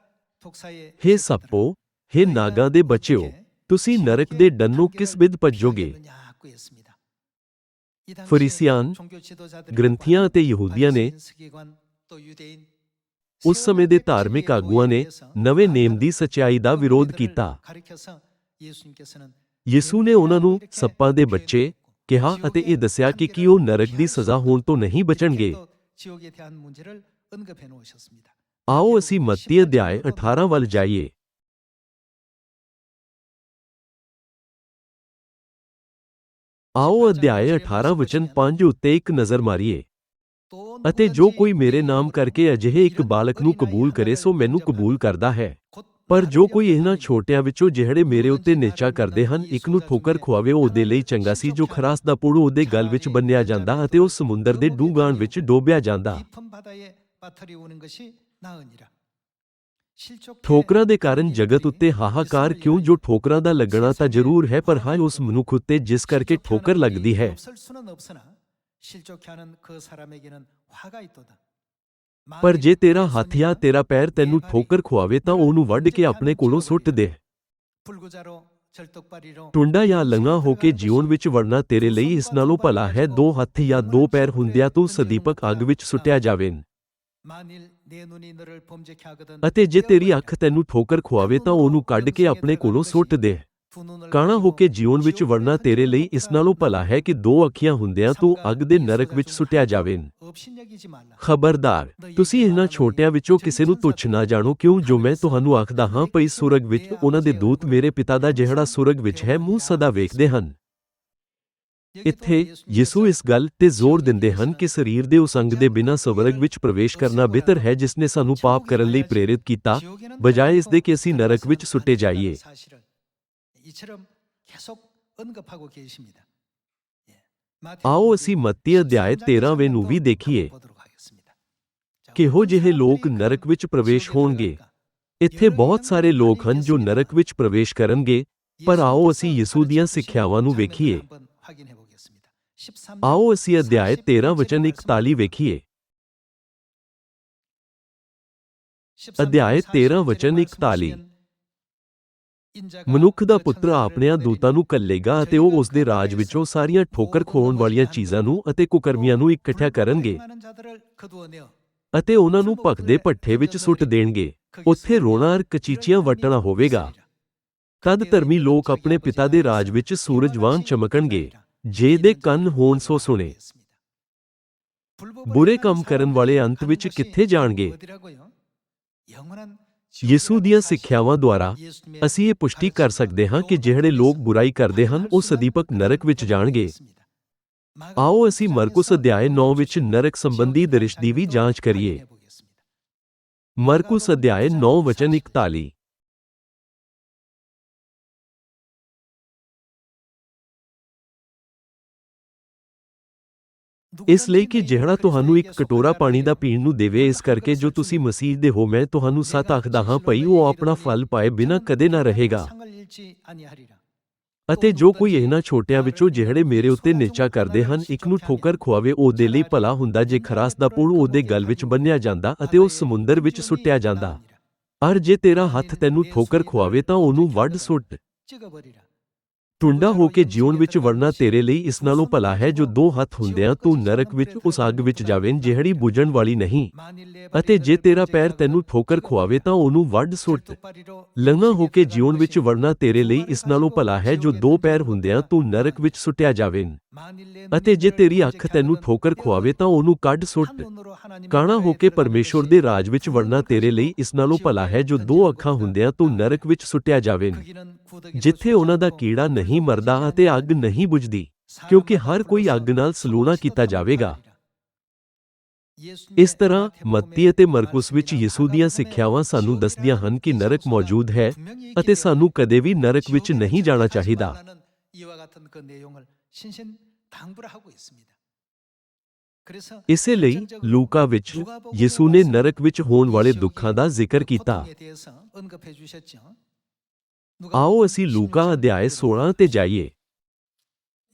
ਹੇ ਸੱਪੋ, ਹੇ ਨਾਗਾਂ ਦੇ ਬੱਚਿਓ, ਤੁਸੀਂ ਨਰਕ ਦੇ ਡੰਨੂ ਕਿਸ ਬਿਦ ਭੱਜੋਗੇ? ਫਰੀਸੀਆਂ, ਗ੍ਰੰਥੀਆਂ ਅਤੇ ਯਹੂਦੀਆਂ ਨੇ ਉਸ ਸਮੇਂ ਦੇ ਧਾਰਮਿਕ ਆਗੂਆਂ ਨੇ ਨਵੇਂ ਨੇਮ ਦੀ ਸਚਾਈ ਦਾ ਵਿਰੋਧ ਕੀਤਾ। ਯਿਸੂ ਨੇ ਉਹਨਾਂ ਨੂੰ ਸੱਪਾਂ ਦੇ ਬੱਚੇ ਕਿਹਾ ਅਤੇ ਇਹ ਦੱਸਿਆ ਕਿ ਕੀ ਉਹ ਨਰਕ ਦੀ ਸਜ਼ਾ ਹੋਣ ਤੋਂ ਨਹੀਂ ਬਚਣਗੇ। ਆਓ ਅਸੀਂ ਮੱਤੀ ਅਧਿਆਇ 18 ਵੱਲ ਜਾਈਏ ਆਓ ਅਧਿਆਇ 18 ਵਚਨ 5 ਉੱਤੇ ਇੱਕ ਨਜ਼ਰ ਮਾਰੀਏ ਅਤੇ ਜੋ ਕੋਈ ਮੇਰੇ ਨਾਮ ਕਰਕੇ ਅਜਿਹੇ ਇੱਕ ਬਾਲਕ ਨੂੰ ਕਬੂਲ ਕਰੇ ਸੋ ਮੈਨੂੰ ਕਬੂਲ ਕਰਦਾ ਹੈ ਪਰ ਜੋ ਕੋਈ ਇਹਨਾਂ ਛੋਟਿਆਂ ਵਿੱਚੋਂ ਜਿਹੜੇ ਮੇਰੇ ਉੱਤੇ ਨੇਚਾ ਕਰਦੇ ਹਨ, ਇੱਕ ਨੂੰ ਠੋਕਰ ਖਵਾਵੇ ਉਹਦੇ ਲਈ ਚੰਗਾ ਸੀ, ਜੋ ਖਰਾਸ ਦਾ ਪੁੜੂ ਉਹਦੇ ਗਲ ਵਿੱਚ ਬੰਨਿਆ ਜਾਂਦਾ ਅਤੇ ਉਹ ਸਮੁੰਦਰ ਦੇ ਡੂੰਘਾਣ ਵਿੱਚ ਡੋਬਿਆ ਜਾਂਦਾ। ਠੋਕਰਾਂ ਦੇ ਕਾਰਨ ਜਗਤ ਉੱਤੇ ਹਾਹਾਕਾਰ ਕਿਉਂ? ਜੋ ਠੋਕਰਾਂ ਦਾ ਲੱਗਣਾ ਤਾਂ ਜ਼ਰੂਰ ਹੈ, ਪਰ ਹਾਏ ਉਸ ਮਨੁੱਖ ਉੱਤੇ ਜਿਸ ਕਰਕੇ ਠੋਕਰ ਲੱਗਦੀ ਹੈ। ਪਰ ਜੇ ਤੇਰਾ ਹੱਥ ਜਾਂ ਤੇਰਾ ਪੈਰ ਤੈਨੂੰ ਠੋਕਰ ਖਵਾਵੇ ਤਾਂ ਉਹਨੂੰ ਵੱਢ ਕੇ ਆਪਣੇ ਕੋਲੋਂ ਸੁੱਟ ਦੇ। ਟੁੰਡਾ ਜਾਂ ਲੰਗਾ ਹੋ ਕੇ ਜੀਵਨ ਵਿੱਚ ਵੜਨਾ ਤੇਰੇ ਲਈ ਇਸ ਨਾਲੋਂ ਭਲਾ ਹੈ ਦੋ ਹੱਥ ਜਾਂ ਦੋ ਪੈਰ ਹੁੰਦਿਆਂ ਤੂੰ ਸਦੀਪਕ ਅੱਗ ਵਿੱਚ ਸੁੱਟਿਆ ਜਾਵੇਂ ਅਤੇ ਜੇ ਤੇਰੀ ਅੱਖ ਤੈਨੂੰ ਠੋਕਰ ਖਵਾਵੇ ਤਾਂ ਉਹਨੂੰ ਕੱਢ ਕੇ ਆਪਣੇ ਕੋਲੋਂ ਸੁੱਟ ਦੇ। ਕਾਣਾ ਹੋ ਕੇ ਜੀਵਨ ਵਿੱਚ ਵੜਨਾ ਤੇਰੇ ਲਈ ਇਸ ਨਾਲੋਂ ਭਲਾ ਹੈ ਕਿ ਦੋ ਅੱਖੀਆਂ ਹੁੰਦਿਆਂ ਤੂੰ ਅੱਗ ਦੇ ਨਰਕ ਵਿੱਚ ਸੁੱਟਿਆ ਜਾਵੇਂ। ਖਬਰਦਾਰ, ਤੁਸੀਂ ਇਹਨਾਂ ਛੋਟਿਆਂ ਵਿੱਚੋਂ ਕਿਸੇ ਨੂੰ ਤੁੱਛ ਨਾ ਜਾਣੋ ਕਿਉਂ ਜੋ ਮੈਂ ਤੁਹਾਨੂੰ ਆਖਦਾ ਹਾਂ, ਭਈ ਸੁਰਗ ਵਿੱਚ ਉਹਨਾਂ ਦੇ ਦੂਤ ਮੇਰੇ ਪਿਤਾ ਦਾ ਜਿਹੜਾ ਸੁਰਗ ਵਿੱਚ ਹੈ, ਮੂੰਹ ਸਦਾ ਵੇਖਦੇ ਹਨ। ਇੱਥੇ ਯਿਸੂ ਇਸ ਗੱਲ ਤੇ ਜ਼ੋਰ ਦਿੰਦੇ ਹਨ ਕਿ ਸਰੀਰ ਦੇ ਉਸ ਅੰਗ ਦੇ ਬਿਨਾਂ ਸਵਰਗ ਵਿੱਚ ਪ੍ਰਵੇਸ਼ ਕਰਨਾ ਬਿਹਤਰ ਹੈ, ਜਿਸ ਨੇ ਸਾਨੂੰ ਪਾਪ ਕਰਨ ਲਈ ਪ੍ਰੇਰਿਤ ਕੀਤਾ, ਬਜਾਏ ਇਸ ਦੇ ਕਿ ਅਸੀਂ ਨਰਕ ਵਿੱਚ ਸੁੱਟੇ ਜਾਈਏ। ਆਓ ਅਸੀਂ ਮੱਤੀ ਅਧਿਆਇ 13ਵੇਂ ਨੂੰ ਵੀ ਦੇਖੀਏ ਕਿਹੋ ਜਿਹੇ ਲੋਕ ਨਰਕ ਵਿੱਚ ਪ੍ਰਵੇਸ਼ ਹੋਣਗੇ ਇੱਥੇ ਬਹੁਤ ਸਾਰੇ ਲੋਕ ਹਨ ਜੋ ਨਰਕ ਵਿੱਚ ਪ੍ਰਵੇਸ਼ ਕਰਨਗੇ ਪਰ ਆਓ ਅਸੀਂ ਯਿਸੂ ਦੀਆਂ ਸਿੱਖਿਆਵਾਂ ਨੂੰ ਵੇਖੀਏ ਆਓ ਅਸੀਂ ਅਧਿਆਇ 13 ਵਚਨ 41 ਵੇਖੀਏ ਅਧਿਆਇ 13 ਵਚਨ 41 ਮਨੁੱਖ ਦਾ ਪੁੱਤਰ ਆਪਣਿਆਂ ਦੂਤਾਂ ਨੂੰ ਕੱਲੇਗਾ ਅਤੇ ਉਹ ਉਸ ਦੇ ਰਾਜ ਵਿੱਚੋਂ ਸਾਰੀਆਂ ਠੋਕਰ ਖੋਣ ਵਾਲੀਆਂ ਚੀਜ਼ਾਂ ਨੂੰ ਅਤੇ ਕੁਕਰਮੀਆਂ ਨੂੰ ਇਕੱਠਾ ਕਰਨਗੇ ਅਤੇ ਉਹਨਾਂ ਨੂੰ ਭਖਦੇ ਭੱਠੇ ਵਿੱਚ ਸੁੱਟ ਦੇਣਗੇ ਉੱਥੇ ਰੋਣਾ ਅਰ ਕਚੀਚੀਆਂ ਵਟਣਾ ਹੋਵੇਗਾ ਤਦ ਧਰਮੀ ਲੋਕ ਆਪਣੇ ਪਿਤਾ ਦੇ ਰਾਜ ਵਿੱਚ ਸੂਰਜ ਵਾਂਗ ਚਮਕਣਗੇ ਜੇ ਦੇ ਕੰਨ ਹੋਣ ਸੋ ਸੁਣੇ ਬੁਰੇ ਕੰਮ ਕਰਨ ਵਾਲੇ ਅੰਤ ਵਿੱਚ ਕਿੱਥੇ ਜਾਣਗੇ ਯਿਸੂ ਦੀਆਂ ਸਿੱਖਿਆਵਾਂ ਦੁਆਰਾ ਅਸੀਂ ਇਹ ਪੁਸ਼ਟੀ ਕਰ ਸਕਦੇ ਹਾਂ ਕਿ ਜਿਹੜੇ ਲੋਕ ਬੁਰਾਈ ਕਰਦੇ ਹਨ, ਉਹ ਸਦੀਪਕ ਨਰਕ ਵਿੱਚ ਜਾਣਗੇ। ਆਓ ਅਸੀਂ ਮਰਕੁਸ ਅਧਿਆਇ 9 ਵਿੱਚ ਨਰਕ ਸੰਬੰਧੀ ਦ੍ਰਿਸ਼ ਦੀ ਵੀ ਜਾਂਚ ਕਰੀਏ। ਮਰਕੁਸ ਅਧਿਆਇ 9 ਵਚਨ 41 ਇਸ ਲਈ ਕਿ ਜਿਹੜਾ ਤੁਹਾਨੂੰ ਇੱਕ ਕਟੋਰਾ ਪਾਣੀ ਦਾ ਪੀਣ ਨੂੰ ਦੇਵੇ, ਇਸ ਕਰਕੇ ਜੋ ਤੁਸੀਂ ਮਸੀਹ ਦੇ ਹੋ, ਮੈਂ ਤੁਹਾਨੂੰ ਸਤ ਆਖਦਾ ਹਾਂ, ਭਈ ਉਹ ਆਪਣਾ ਫਲ ਪਾਏ ਬਿਨਾਂ ਕਦੇ ਨਾ ਰਹੇਗਾ। ਅਤੇ ਜੋ ਕੋਈ ਇਹਨਾਂ ਛੋਟਿਆਂ ਵਿੱਚੋਂ ਜਿਹੜੇ ਮੇਰੇ ਉੱਤੇ ਨੇਚਾ ਕਰਦੇ ਹਨ, ਇੱਕ ਨੂੰ ਠੋਕਰ ਖਵਾਵੇ ਉਹਦੇ ਲਈ ਭਲਾ ਹੁੰਦਾ ਜੇ ਖਰਾਸ ਦਾ ਪੁੜ ਉਹਦੇ ਗਲ ਵਿੱਚ ਬੰਨਿਆ ਜਾਂਦਾ ਅਤੇ ਉਹ ਸਮੁੰਦਰ ਵਿੱਚ ਸੁੱਟਿਆ ਜਾਂਦਾ। ਪਰ ਜੇ ਤੇਰਾ ਹੱਥ ਤੈਨੂੰ ਠੋਕਰ ਖਵਾਵੇ ਤਾਂ ਉਹਨੂੰ ਵੱਢ ਸੁੱਟ। ਟੁੰਡਾ ਹੋ ਕੇ ਜਿਉਣ ਵਿੱਚ ਵੜਨਾ ਤੇਰੇ ਲਈ ਇਸ ਨਾਲੋਂ ਭਲਾ ਹੈ ਜੋ ਦੋ ਹੱਥ ਹੁੰਦਿਆਂ ਤੂੰ ਨਰਕ ਵਿੱਚ, ਉਸ ਅੱਗ ਵਿੱਚ ਜਾਵੇਂ, ਜਿਹੜੀ ਬੁਝਣ ਵਾਲੀ ਨਹੀਂ। ਅਤੇ ਜੇ ਤੇਰਾ ਪੈਰ ਤੈਨੂੰ ਠੋਕਰ ਖਵਾਵੇ ਤਾਂ ਉਹਨੂੰ ਵੱਢ ਸੁੱਟ। ਲੰਗਾ ਹੋ ਕੇ ਜਿਉਣ ਵਿੱਚ ਵੜਨਾ ਤੇਰੇ ਲਈ ਇਸ ਨਾਲੋਂ ਭਲਾ ਹੈ ਜੋ ਦੋ ਪੈਰ ਹੁੰਦਿਆਂ ਤੂੰ ਨਰਕ ਵਿੱਚ ਸੁੱਟਿਆ ਜਾਵੇਂ। ਅਤੇ ਜੇ ਤੇਰੀ ਅੱਖ ਤੈਨੂੰ ਠੋਕਰ ਖਵਾਵੇ ਤਾਂ ਉਹਨੂੰ ਕੱਢ ਸੁੱਟ। ਕਾਣਾ ਹੋ ਕੇ ਪਰਮੇਸ਼ਵਰ ਦੇ ਰਾਜ ਵਿੱਚ ਵੜਨਾ ਤੇਰੇ ਲਈ ਇਸ ਨਾਲੋਂ ਭਲਾ ਹੈ ਜੋ ਦੋ ਅੱਖਾਂ ਹੁੰਦਿਆਂ ਤੂੰ ਨਰਕ ਵਿੱਚ ਸੁੱਟਿਆ ਜਾਵੇਂ। ਜਿੱਥੇ ਉਹਨਾਂ ਦਾ ਕੀੜਾ ਨਹੀਂ ਮਰਦਾ ਅਤੇ ਅੱਗ ਨਹੀਂ ਬੁਝਦੀ, ਕਿਉਂਕਿ ਹਰ ਕੋਈ ਅੱਗ ਨਾਲ ਸਲੂਣਾ ਕੀਤਾ ਜਾਵੇਗਾ। ਇਸ ਤਰ੍ਹਾਂ ਮੱਤੀ ਅਤੇ ਮਰਕੁਸ ਵਿੱਚ ਯਿਸੂ ਦੀਆਂ ਸਿੱਖਿਆਵਾਂ ਸਾਨੂੰ ਦੱਸਦੀਆਂ ਹਨ ਕਿ ਨਰਕ ਮੌਜੂਦ ਹੈ ਅਤੇ ਸਾਨੂੰ ਕਦੇ ਵੀ ਨਰਕ ਵਿੱਚ ਨਹੀਂ ਜਾਣਾ ਚਾਹੀਦਾ। ਇਸੇ ਲਈ ਲੂਕਾ ਵਿੱਚ ਯਿਸੂ ਨੇ ਨਰਕ ਵਿੱਚ ਹੋਣ ਵਾਲੇ ਦੁੱਖਾਂ ਦਾ ਜ਼ਿਕਰ ਕੀਤਾ। ਆਓ ਅਸੀਂ ਲੂਕਾ ਅਧਿਆਇ 16 ਤੇ ਜਾਈਏ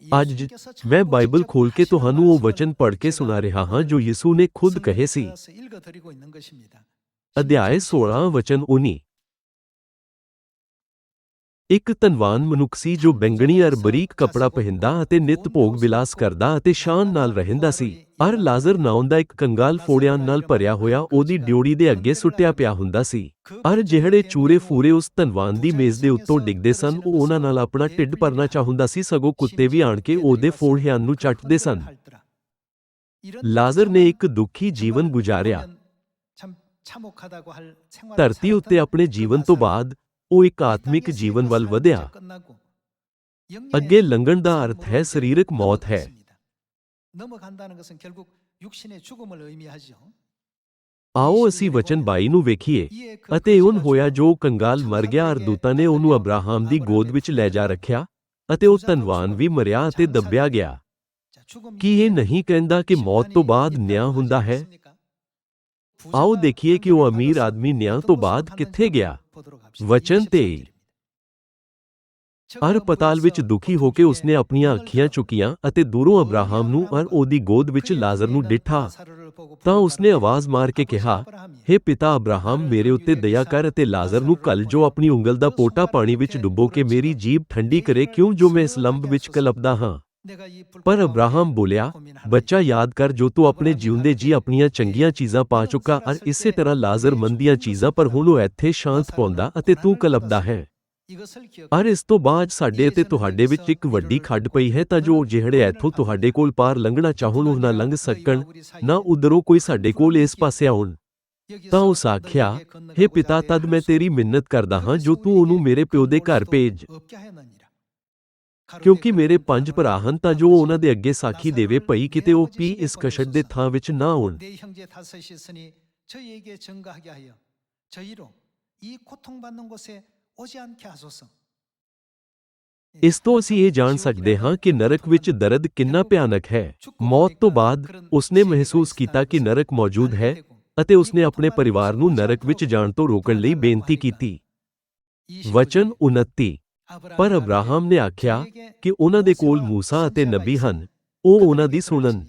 ਅੱਜ ਮੈਂ ਬਾਈਬਲ ਖੋਲ ਕੇ ਤੁਹਾਨੂੰ ਉਹ ਵਚਨ ਪੜ੍ਹ ਕੇ ਸੁਣਾ ਰਿਹਾ ਹਾਂ ਜੋ ਯਿਸੂ ਨੇ ਖੁਦ ਕਹੇ ਸੀ ਅਧਿਆਇ 16 ਵਚਨ 19 ਇੱਕ ਧਨਵਾਨ ਮਨੁੱਖ ਸੀ ਜੋ ਬੈਂਗਣੀ ਅਰ ਬਰੀਕ ਕਪੜਾ ਪਹਿਨਦਾ ਅਤੇ ਨਿਤ ਭੋਗ ਵਿਲਾਸ ਕਰਦਾ ਅਤੇ ਸ਼ਾਨ ਨਾਲ ਰਹਿੰਦਾ ਸੀ ਅਰ ਲਾਜ਼ਰ ਨਾਉਂ ਦਾ ਇੱਕ ਕੰਗਾਲ ਫੋੜਿਆਂ ਨਾਲ ਭਰਿਆ ਹੋਇਆ ਉਹਦੀ ਡਿਉੜੀ ਦੇ ਅੱਗੇ ਸੁੱਟਿਆ ਪਿਆ ਹੁੰਦਾ ਸੀ। ਅਰ ਜਿਹੜੇ ਚੂਰੇ ਫੂਰੇ ਉਸ ਧਨਵਾਨ ਦੀ ਮੇਜ਼ ਦੇ ਉੱਤੋਂ ਡਿੱਗਦੇ ਸਨ, ਉਹ ਉਹਨਾਂ ਨਾਲ ਆਪਣਾ ਢਿੱਡ ਭਰਨਾ ਚਾਹੁੰਦਾ ਸੀ, ਸਗੋਂ ਕੁੱਤੇ ਵੀ ਆਣ ਕੇ ਉਹਦੇ ਫੋੜਿਆਂ ਨੂੰ ਚੱਟਦੇ ਸਨ। ਲਾਜ਼ਰ ਨੇ ਇੱਕ ਦੁਖੀ ਜੀਵਨ ਗੁਜ਼ਾਰਿਆ। ਧਰਤੀ ਉੱਤੇ ਆਪਣੇ ਜੀਵਨ ਤੋਂ ਬਾਅਦ ਉਹ ਇੱਕ ਆਤਮਿਕ ਜੀਵਨ ਵੱਲ ਵਧਿਆ। ਅੱਗੇ ਲੰਘਣ ਦਾ ਅਰਥ ਹੈ, ਸਰੀਰਕ ਮੌਤ ਹੈ। ਆਓ ਅਸੀਂ ਵਚਨ 22 ਨੂੰ ਵੇਖੀਏ ਅਤੇ ਉਹਨ ਹੋਇਆ ਜੋ ਕੰਗਾਲ ਮਰ ਗਿਆ ਅਰ ਦੂਤਾਂ ਨੇ ਉਹਨੂੰ ਅਬਰਾਹਮ ਦੀ ਗੋਦ ਵਿੱਚ ਲੈ ਜਾ ਰੱਖਿਆ ਅਤੇ ਉਹ ਧਨਵਾਨ ਵੀ ਮਰਿਆ ਅਤੇ ਦੱਬਿਆ ਗਿਆ ਕੀ ਇਹ ਨਹੀਂ ਕਹਿੰਦਾ ਕਿ ਮੌਤ ਤੋਂ ਬਾਅਦ ਨਿਆਂ ਹੁੰਦਾ ਹੈ ਆਓ ਦੇਖੀਏ ਕਿ ਉਹ ਅਮੀਰ ਆਦਮੀ ਨਿਆਂ ਤੋਂ ਬਾਅਦ ਕਿੱਥੇ ਗਿਆ ਵਚਨ 23 ਹਰਪਤਾਲ ਵਿੱਚ ਦੁਖੀ ਹੋ ਕੇ ਉਸਨੇ ਆਪਣੀਆਂ ਅੱਖੀਆਂ ਚੁੱਕੀਆਂ ਅਤੇ ਦੂਰੋਂ ਅਬਰਾਹਮ ਨੂੰ ਔਰ ਉਹਦੀ ਗੋਦ ਵਿੱਚ ਲਾਜ਼ਰ ਨੂੰ ਡਿਠਾ। ਤਾਂ ਉਸਨੇ ਆਵਾਜ਼ ਮਾਰ ਕੇ ਕਿਹਾ हे ਪਿਤਾ ਅਬਰਾਹਮ ਮੇਰੇ ਉੱਤੇ ਦਇਆ ਕਰ ਅਤੇ ਲਾਜ਼ਰ ਨੂੰ ਕੱਲ ਜੋ ਆਪਣੀ ਉਂਗਲ ਦਾ ਪੋਟਾ ਪਾਣੀ ਵਿੱਚ ਡੁੱਬੋ ਕੇ ਮੇਰੀ ਜੀਬ ਠੰਡੀ ਕਰੇ ਕਿਉਂ ਜੋ ਮੈਂ ਇਸ ਲੰਬ ਵਿੱਚ ਕਲਪਦਾ ਹਾਂ? ਪਰ ਅਬਰਾਹਮ ਬੋਲਿਆ ਬੱਚਾ ਯਾਦ ਕਰ ਜੋ ਤੂੰ ਆਪਣੇ ਜਿਉਂਦੇ ਜੀ ਆਪਣੀਆਂ ਚੰਗੀਆਂ ਚੀਜ਼ਾਂ ਪਾ ਚੁੱਕਾ ਅਰ ਇਸੇ ਤਰ੍ਹਾਂ ਲਾਜ਼ਰ ਮੰਦੀਆਂ ਚੀਜ਼ਾਂ ਪਰ ਹੁਣ ਉਹ ਇੱਥੇ ਸ਼ਾਂਤ ਪਾਉਂਦਾ ਅਤੇ ਤੂੰ ਕਲਪਦਾ ਹੈ ਅਰ ਇਸ ਤੋਂ ਬਾਅਦ ਸਾਡੇ ਅਤੇ ਤੁਹਾਡੇ ਵਿੱਚ ਇੱਕ ਵੱਡੀ ਖੱਡ ਪਈ ਹੈ ਤਾਂ ਜੋ ਜਿਹੜੇ ਇੱਥੋਂ ਤੁਹਾਡੇ ਕੋਲ ਪਾਰ ਲੰਘਣਾ ਚਾਹਣ ਉਹ ਨਾ ਲੰਘ ਸਕਣ ਨਾ ਉਧਰੋਂ ਕੋਈ ਸਾਡੇ ਕੋਲ ਇਸ ਪਾਸੇ ਆਉਣ ਤਾਂ ਉਸ ਆਖਿਆ हे ਪਿਤਾ ਤਦ ਮੈਂ ਤੇਰੀ ਮਿੰਨਤ ਕਰਦਾ ਹਾਂ ਜੋ ਤੂੰ ਉਹਨੂੰ ਮੇਰੇ ਪਿਓ ਦੇ ਘਰ ਭੇਜ ਕਿਉਂਕਿ ਮੇਰੇ ਪੰਜ ਭਰਾ ਹਨ ਤਾਂ ਜੋ ਉਹਨਾਂ ਦੇ ਅੱਗੇ ਸਾਖੀ ਦੇਵੇ ਭਈ ਕਿਤੇ ਉਹ ਪੀ ਇਸ ਕਸ਼ਟ ਦੇ ਥਾਂ ਵਿੱਚ ਨਾ ਆਉਣ 내 형제 다섯이 있으니 저희에게 증거하게 하여 저희로 이 고통받는 곳에 오지 않게 하소서. ਇਸ ਤੋਂ ਅਸੀਂ ਇਹ ਜਾਣ ਸਕਦੇ ਹਾਂ ਕਿ ਨਰਕ ਵਿੱਚ ਦਰਦ ਕਿੰਨਾ ਭਿਆਨਕ ਹੈ? ਮੌਤ ਤੋਂ ਬਾਅਦ ਉਸਨੇ ਮਹਿਸੂਸ ਕੀਤਾ ਕਿ ਨਰਕ ਮੌਜੂਦ ਹੈ ਅਤੇ ਉਸਨੇ ਆਪਣੇ ਪਰਿਵਾਰ ਨੂੰ ਨਰਕ ਵਿੱਚ ਜਾਣ ਤੋਂ ਰੋਕਣ ਲਈ ਬੇਨਤੀ ਕੀਤੀ। ਵਚਨ 29 ਪਰ ਅਬਰਾਹਮ ਨੇ ਆਖਿਆ ਕਿ ਉਹਨਾਂ ਦੇ ਕੋਲ ਮੂਸਾ ਅਤੇ ਨਬੀ ਹਨ। ਉਹ ਉਹਨਾਂ ਦੀ ਸੁਣਨ।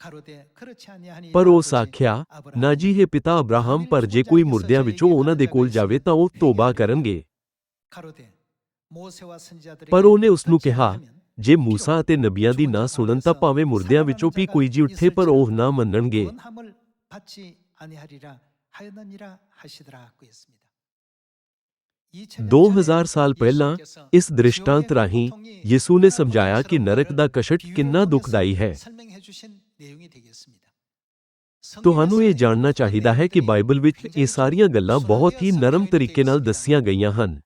पर उस आख्या ना जी हे पिता अब्राहम पर जे कोई मुर्दिया विचो कोल जावे ता ओ तोबा करनगे पर ओने उसनु कहा जे मूसा ते नबियाँ ना सुनन ता पावे मुर्दिया भी कोई जी उठे पर ओह ना मननगे दो हज़ार साल पहला इस दृष्टांत राही यसू ने समझाया कि नरक का कशट कितना दुखदायी है ਤੁਹਾਨੂੰ ਇਹ ਜਾਣਨਾ ਚਾਹੀਦਾ ਹੈ ਕਿ ਬਾਈਬਲ ਵਿੱਚ ਇਹ ਸਾਰੀਆਂ ਗੱਲਾਂ ਬਹੁਤ ਹੀ ਨਰਮ ਤਰੀਕੇ ਨਾਲ ਦੱਸੀਆਂ ਗਈਆਂ ਹਨ।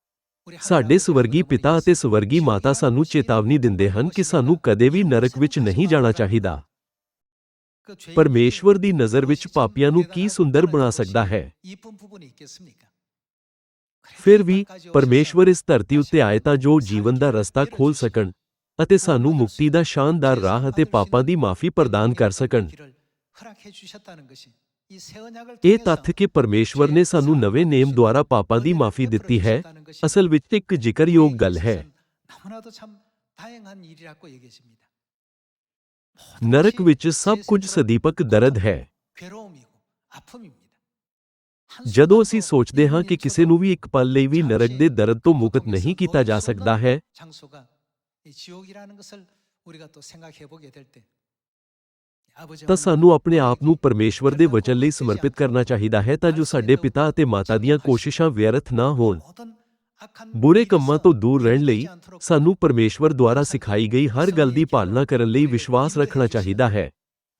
ਸਾਡੇ ਸਵਰਗੀ ਪਿਤਾ ਅਤੇ ਸਵਰਗੀ ਮਾਤਾ ਸਾਨੂੰ ਚੇਤਾਵਨੀ ਦਿੰਦੇ ਹਨ ਕਿ ਸਾਨੂੰ ਕਦੇ ਵੀ ਨਰਕ ਵਿੱਚ ਨਹੀਂ ਜਾਣਾ ਚਾਹੀਦਾ। ਪਰਮੇਸ਼ਵਰ ਦੀ ਨਜ਼ਰ ਵਿੱਚ ਪਾਪੀਆਂ ਨੂੰ ਕੀ ਸੁੰਦਰ ਬਣਾ ਸਕਦਾ ਹੈ? ਫਿਰ ਵੀ ਪਰਮੇਸ਼ਵਰ ਇਸ ਧਰਤੀ ਉੱਤੇ ਆਏ ਤਾਂ ਜੋ ਜੀਵਨ ਦਾ ਰਸਤਾ ਖੋਲ ਸਕਣ। ਅਤੇ ਸਾਨੂੰ ਮੁਕਤੀ ਦਾ ਸ਼ਾਨਦਾਰ ਰਾਹ ਅਤੇ ਪਾਪਾਂ ਦੀ ਮਾਫੀ ਪ੍ਰਦਾਨ ਕਰ ਸਕਣ। ਇਹ ਤੱਥ ਕਿ ਪਰਮੇਸ਼ਵਰ ਨੇ ਸਾਨੂੰ ਨਵੇਂ ਨੇਮ ਦੁਆਰਾ ਪਾਪਾਂ ਦੀ ਮਾਫੀ ਦਿੱਤੀ ਹੈ, ਅਸਲ ਵਿੱਚ ਇੱਕ ਜ਼ਿਕਰਯੋਗ ਗੱਲ ਹੈ। ਨਰਕ ਵਿੱਚ ਸਭ ਕੁਝ ਸਦੀਪਕ ਦਰਦ ਹੈ। ਜਦੋਂ ਅਸੀਂ ਸੋਚਦੇ ਹਾਂ ਕਿ ਕਿਸੇ ਨੂੰ ਵੀ ਇੱਕ ਪਲ ਲਈ ਵੀ ਨਰਕ ਦੇ ਦਰਦ ਤੋਂ ਮੁਕਤ ਨਹੀਂ ਕੀਤਾ ਜਾ ਸਕਦਾ ਹੈ 지옥이라는 것을 우리가 또 생각해 보게 될 때 아버지 ਤਾਂ ਸਾਨੂੰ ਆਪਣੇ ਆਪ ਨੂੰ ਪਰਮੇਸ਼ਵਰ ਦੇ ਵਚਨ ਲਈ ਸਮਰਪਿਤ ਕਰਨਾ ਚਾਹੀਦਾ ਹੈ ਤਾਂ ਜੋ ਸਾਡੇ ਪਿਤਾ ਅਤੇ ਮਾਤਾ ਦੀਆਂ ਕੋਸ਼ਿਸ਼ਾਂ ਵਿਅਰਥ ਨਾ ਹੋਣ ਬੁਰੇ ਕੰਮਾਂ ਤੋਂ ਦੂਰ ਰਹਿਣ ਲਈ ਸਾਨੂੰ ਪਰਮੇਸ਼ਵਰ ਦੁਆਰਾ ਸਿਖਾਈ ਗਈ ਹਰ ਗੱਲ ਦੀ ਪਾਲਣਾ ਕਰਨ ਲਈ ਵਿਸ਼ਵਾਸ ਰੱਖਣਾ ਚਾਹੀਦਾ ਹੈ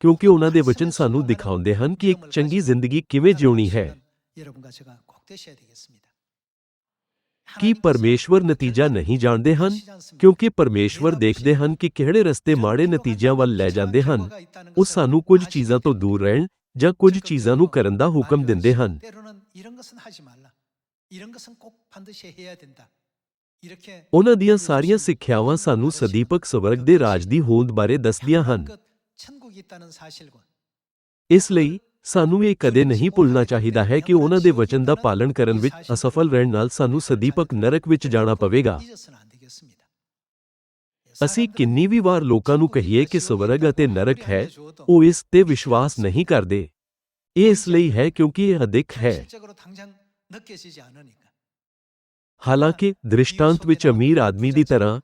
ਕਿਉਂਕਿ ਉਹਨਾਂ ਦੇ ਵਚਨ ਸਾਨੂੰ ਦਿਖਾਉਂਦੇ ਹਨ ਕਿ ਇੱਕ ਚੰਗੀ ਜ਼ਿੰਦਗੀ ਕਿਵੇਂ ਜਿਉਣੀ ਹੈ ਕੀ ਪਰਮੇਸ਼ਵਰ ਨਤੀਜਾ ਨਹੀਂ ਜਾਣਦੇ ਹਨ? ਕਿਉਂਕਿ ਪਰਮੇਸ਼ਵਰ ਦੇਖਦੇ ਹਨ ਕਿ ਕਿਹੜੇ ਰਸਤੇ ਮਾੜੇ ਨਤੀਜਿਆਂ ਵੱਲ ਲੈ ਜਾਂਦੇ ਹਨ। ਉਹ ਸਾਨੂੰ ਕੁਝ ਚੀਜ਼ਾਂ ਤੋਂ ਦੂਰ ਰਹਿਣ ਜਾਂ ਕੁਝ ਚੀਜ਼ਾਂ ਨੂੰ ਕਰਨ ਦਾ ਹੁਕਮ ਦਿੰਦੇ ਹਨ। ਉਹਨਾਂ ਦੀਆਂ ਸਾਰੀਆਂ ਸਿੱਖਿਆਵਾਂ ਸਾਨੂੰ ਸਦੀਪਕ ਸਵਰਗ ਦੇ ਰਾਜ ਦੀ ਹੋਂਦ ਬਾਰੇ ਦੱਸਦੀਆਂ ਹਨ। ਇਸ ਲਈ ਸਾਨੂੰ ਇਹ ਕਦੇ ਨਹੀਂ ਭੁੱਲਣਾ ਚਾਹੀਦਾ ਹੈ ਕਿ ਉਹਨਾਂ ਦੇ ਵਚਨ ਦਾ ਪਾਲਣ ਕਰਨ ਵਿੱਚ ਅਸਫਲ ਰਹਿਣ ਨਾਲ ਸਾਨੂੰ ਸਦੀਪਕ ਨਰਕ ਵਿੱਚ ਜਾਣਾ ਪਵੇਗਾ। ਅਸੀਂ ਕਿੰਨੀ ਵੀ ਵਾਰ ਲੋਕਾਂ ਨੂੰ ਕਹੀਏ ਕਿ ਸਵਰਗ ਅਤੇ ਨਰਕ ਹੈ, ਉਹ ਇਸ ਤੇ ਵਿਸ਼ਵਾਸ ਨਹੀਂ ਕਰਦੇ। ਇਹ ਇਸ ਲਈ ਹੈ ਕਿਉਂਕਿ ਇਹ ਅਦਿੱਖ ਹੈ। ਹਾਲਾਂਕਿ ਦ੍ਰਿਸ਼ਟਾਂਤ ਵਿੱਚ ਅਮੀਰ ਆਦਮੀ ਦੀ ਤਰ੍ਹਾਂ,